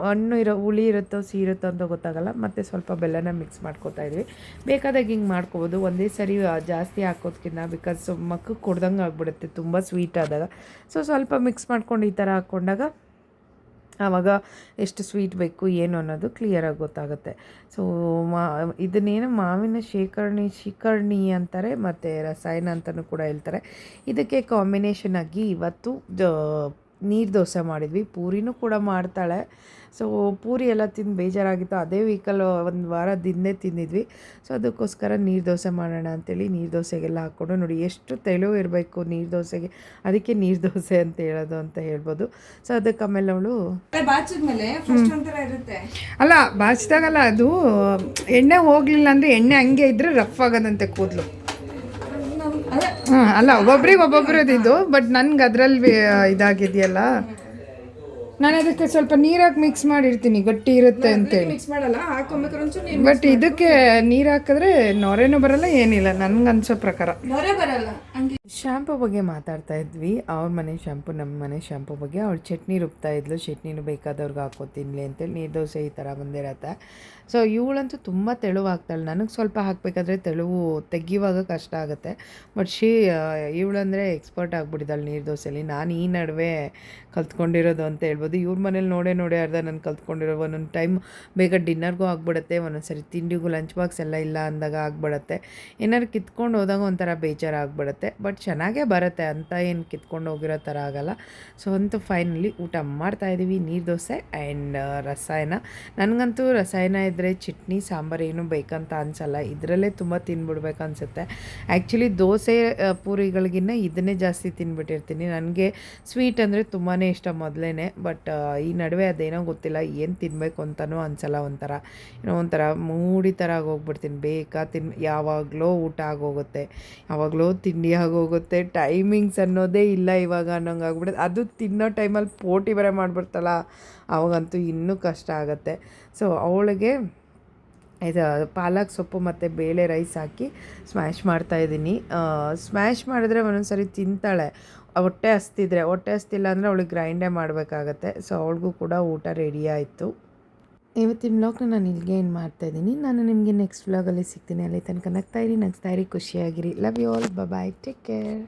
ಹಣ್ಣು ಇರೋ, ಹುಳಿ ಇರುತ್ತೋ ಸಿಹಿ ಇರುತ್ತೋ ಅಂತ ಗೊತ್ತಾಗಲ್ಲ. ಮತ್ತು ಸ್ವಲ್ಪ ಬೆಲ್ಲನ ಮಿಕ್ಸ್ ಮಾಡ್ಕೊತಾ ಇದ್ವಿ. ಬೇಕಾದಾಗ ಹಿಂಗೆ ಮಾಡ್ಕೋಬೋದು. ಒಂದೇ ಸರಿ ಜಾಸ್ತಿ ಹಾಕೋದ್ಕಿಂತ ಬಿಕಾಸ್ ಮಕ್ಕಳು ಕೊಡ್ದಂಗೆ ಆಗ್ಬಿಡುತ್ತೆ. ತುಂಬ ಸ್ವೀಟ್ ಆದಾಗ. ಸೊ ಸ್ವಲ್ಪ ಮಿಕ್ಸ್ ಮಾಡ್ಕೊಂಡು ಈ ಥರ ಹಾಕ್ಕೊಂಡಾಗ ಆವಾಗ ಎಷ್ಟು ಸ್ವೀಟ್ ಬೇಕು ಏನು ಅನ್ನೋದು ಕ್ಲಿಯರಾಗಿ ಗೊತ್ತಾಗುತ್ತೆ. ಸೊ ಮಾ, ಇದನ್ನೇನು ಮಾವಿನ ಶೇಖರಣಿ, ಶಿಕರ್ಣಿ ಅಂತಾರೆ, ಮತ್ತು ರಸಾಯನ ಅಂತಲೂ ಕೂಡ ಹೇಳ್ತಾರೆ. ಇದಕ್ಕೆ ಕಾಂಬಿನೇಷನ್ ಆಗಿ ಇವತ್ತು ನೀರು ದೋಸೆ ಮಾಡಿದ್ವಿ. ಪೂರಿನೂ ಕೂಡ ಮಾಡ್ತಾಳೆ. ಸೊ ಪೂರಿ ಎಲ್ಲ ತಿಂದು ಬೇಜಾರಾಗಿತ್ತು. ಅದೇ ವೀಕಲ್ ಒಂದು ವಾರ ದಿನೇ ತಿಂದಿದ್ವಿ. ಸೊ ಅದಕ್ಕೋಸ್ಕರ ನೀರು ದೋಸೆ ಮಾಡೋಣ ಅಂತೇಳಿ ನೀರು ದೋಸೆಗೆಲ್ಲ ಹಾಕ್ಕೊಂಡು ನೋಡಿ ಎಷ್ಟು ತೆಳು ಇರಬೇಕು ನೀರು ದೋಸೆಗೆ. ಅದಕ್ಕೆ ನೀರು ದೋಸೆ ಅಂತ ಹೇಳೋದು ಅಂತ ಹೇಳ್ಬೋದು. ಸೊ ಅದಕ್ಕೆ ಆಮೇಲೆ ಅವಳು ಅಲ್ಲ ಬಾಚಿದಾಗಲ್ಲ ಅದು ಎಣ್ಣೆ ಹೋಗ್ಲಿಲ್ಲ ಅಂದರೆ ಎಣ್ಣೆ ಹಂಗೆ ಇದ್ರೆ ರಫ್ ಆಗದಂತೆ ಕೂದಲು. ಹಾಂ ಅಲ್ಲ ಒಬ್ಬೊಬ್ರಿಗೆ ಒಬ್ಬೊಬ್ರದ್ದು ಇದು ಬಟ್ ನನ್ಗೆ ಅದರಲ್ಲಿ ಇದಾಗಿದೆಯಲ್ಲ. ನಾನು ಅದಕ್ಕೆ ಸ್ವಲ್ಪ ನೀರಾಗಿ ಮಿಕ್ಸ್ ಮಾಡಿರ್ತೀನಿ ಗಟ್ಟಿ ಇರುತ್ತೆ ಅಂತೇಳಿ. ಮಿಕ್ಸ್ ಮಾಡಲ್ಲ ಹಾಕೊಬೇಕಾದ್ರೆ ಒಂಚೂರು ನೀರು ಬಟ್ ಇದಕ್ಕೆ ನೀರು ಹಾಕಿದ್ರೆ ನೊರೆನೂ ಬರಲ್ಲ ಏನಿಲ್ಲ. ನನ್ಗೆ ಅನ್ಸೋ ಪ್ರಕಾರ. ನೊರೆ ಬರಲ್ಲ. ಹಂಗೆ ಶ್ಯಾಂಪು ಬಗ್ಗೆ ಮಾತಾಡ್ತಾ ಇದ್ವಿ. ಅವ್ರ ಮನೆ ಶ್ಯಾಂಪು ನಮ್ಮ ಮನೆ ಶ್ಯಾಂಪು ಬಗ್ಗೆ. ಅವ್ಳು ಚಟ್ನಿ ರುಬ್ತಾ ಇದ್ಲು. ಚಟ್ನಿನೂ ಬೇಕಾದವ್ರಿಗೆ ಹಾಕೋ ಅಂತೇಳಿ ನೀರು ದೋಸೆ ಈ ಥರ ಬಂದಿರತ್ತೆ. ಸೊ ಇವಳಂತೂ ತುಂಬ ತೆಳುವಾಗ್ತಾಳೆ. ನನಗೆ ಸ್ವಲ್ಪ ಹಾಕಬೇಕಾದ್ರೆ ತೆಳುವು ತೆಗಿಯುವಾಗ ಕಷ್ಟ ಆಗುತ್ತೆ. ಬಟ್ ಶೀ ಇವಳಂದರೆ ಎಕ್ಸ್ಪರ್ಟ್ ಆಗಿಬಿಟ್ಟಿದ್ದಾಳೆ ನೀರು ದೋಸೆಯಲ್ಲಿ ನಾನು ಈ ನಡುವೆ ಕಲ್ತ್ಕೊಂಡಿರೋದು ಅಂತ ಹೇಳ್ಬೋದು. ಇವ್ರ ಮನೇಲಿ ನೋಡೇ ನೋಡೇ ಅರ್ಧ ನಾನು ಕಲ್ತ್ಕೊಂಡಿರೋ ಒಂದೊಂದು ಟೈಮ್ ಬೇಗ ಡಿನ್ನರ್ಗೂ ಆಗ್ಬಿಡುತ್ತೆ. ಒಂದೊಂದು ಸರಿ ತಿಂಡಿಗೂ ಲಂಚ್ ಬಾಕ್ಸ್ ಎಲ್ಲ ಇಲ್ಲ ಅಂದಾಗ ಆಗ್ಬಿಡುತ್ತೆ. ಏನಾದ್ರು ಕಿತ್ಕೊಂಡು ಹೋದಾಗ ಒಂಥರ ಬೇಜಾರಾಗ್ಬಿಡುತ್ತೆ. ಬಟ್ ಚೆನ್ನಾಗೇ ಬರುತ್ತೆ ಅಂತ ಏನು ಕಿತ್ಕೊಂಡು ಹೋಗಿರೋ ಥರ ಆಗಲ್ಲ. ಸೊ ಅಂತೂ ಫೈನಲಿ ಊಟ ಮಾಡ್ತಾಯಿದ್ದೀವಿ ನೀರು ದೋಸೆ ಆ್ಯಂಡ್ ರಸಾಯನ. ನನಗಂತೂ ರಸಾಯನ ಇದ್ದರೆ ಚಟ್ನಿ ಸಾಂಬಾರು ಏನೂ ಬೇಕಂತ ಅನಿಸಲ್ಲ. ಇದರಲ್ಲೇ ತುಂಬ ತಿನ್ಬಿಡ್ಬೇಕು ಅನಿಸುತ್ತೆ. ಆ್ಯಕ್ಚುಲಿ ದೋಸೆ ಆ, ಪೂರಿಗಳಿಗಿನ್ನ ಇದನ್ನೇ ಜಾಸ್ತಿ ತಿನ್ಬಿಟ್ಟಿರ್ತೀನಿ. ನನಗೆ ಸ್ವೀಟ್ ಅಂದರೆ ತುಂಬಾ ಇಷ್ಟ ಮೊದಲೇ ಬಟ್ ಈ ನಡುವೆ ಅದೇನೋ ಗೊತ್ತಿಲ್ಲ. ಏನು ತಿನ್ನಬೇಕು ಅಂತಲೂ ಅನಿಸಲ್ಲ ಒಂಥರ. ಏನೋ ಒಂಥರ ಮೂಡಿ ಥರ ಆಗೋಗ್ಬಿಡ್ತೀನಿ. ಬೇಕಾ ತಿನ್ ಯಾವಾಗಲೋ ಊಟ ಆಗೋಗುತ್ತೆ. ಯಾವಾಗಲೋ ತಿಂಡಿ ಆಗೋಗುತ್ತೆ ಟೈಮಿಂಗ್ಸ್ ಅನ್ನೋದೇ ಇಲ್ಲ ಇವಾಗ ಅನ್ನೋಂಗೆ ಆಗ್ಬಿಡುತ್ತೆ. ಅದು ತಿನ್ನೋ ಟೈಮಲ್ಲಿ ಪೋಟಿ ಬೇರೆ ಮಾಡಿಬಿಡ್ತಲ್ಲ, ಅವಾಗಂತೂ ಇನ್ನೂ ಕಷ್ಟ ಆಗುತ್ತೆ. ಸೊ ಅವಳಿಗೆ ಇದು ಪಾಲಕ್ ಸೊಪ್ಪು ಮತ್ತು ಬೇಳೆ ರೈಸ್ ಹಾಕಿ ಸ್ಮ್ಯಾಶ್ ಮಾಡ್ತಾಯಿದ್ದೀನಿ ಸ್ಮ್ಯಾಶ್ ಮಾಡಿದ್ರೆ ಒಂದೊಂದ್ಸರಿ ತಿಂತಾಳೆ. ಹೊಟ್ಟೆ ಹಸ್ತಿದ್ರೆ, ಹೊಟ್ಟೆ ಹಸ್ತಿಲ್ಲ ಅಂದರೆ ಅವಳಿಗೆ ಗ್ರೈಂಡೇ ಮಾಡಬೇಕಾಗತ್ತೆ. ಸೊ ಅವಳಿಗೂ ಕೂಡ ಊಟ ರೆಡಿ ಆಯಿತು. ಇವತ್ತಿನ ವ್ಲಾಗ್ನ ನಾನು ಇಲ್ಲಿಗೆ ಏನು ಮಾಡ್ತಾಯಿದ್ದೀನಿ ನಾನು ನಿಮಗೆ ನೆಕ್ಸ್ಟ್ ವ್ಲಾಗಲ್ಲಿ ಸಿಗ್ತೀನಿ. ಅಲ್ಲಿ ತನಕ ನಗ್ತಾಯಿರಿ ನಗ್ತಾಯಿರಿ ಖುಷಿಯಾಗಿರಿ. Love you all bye take care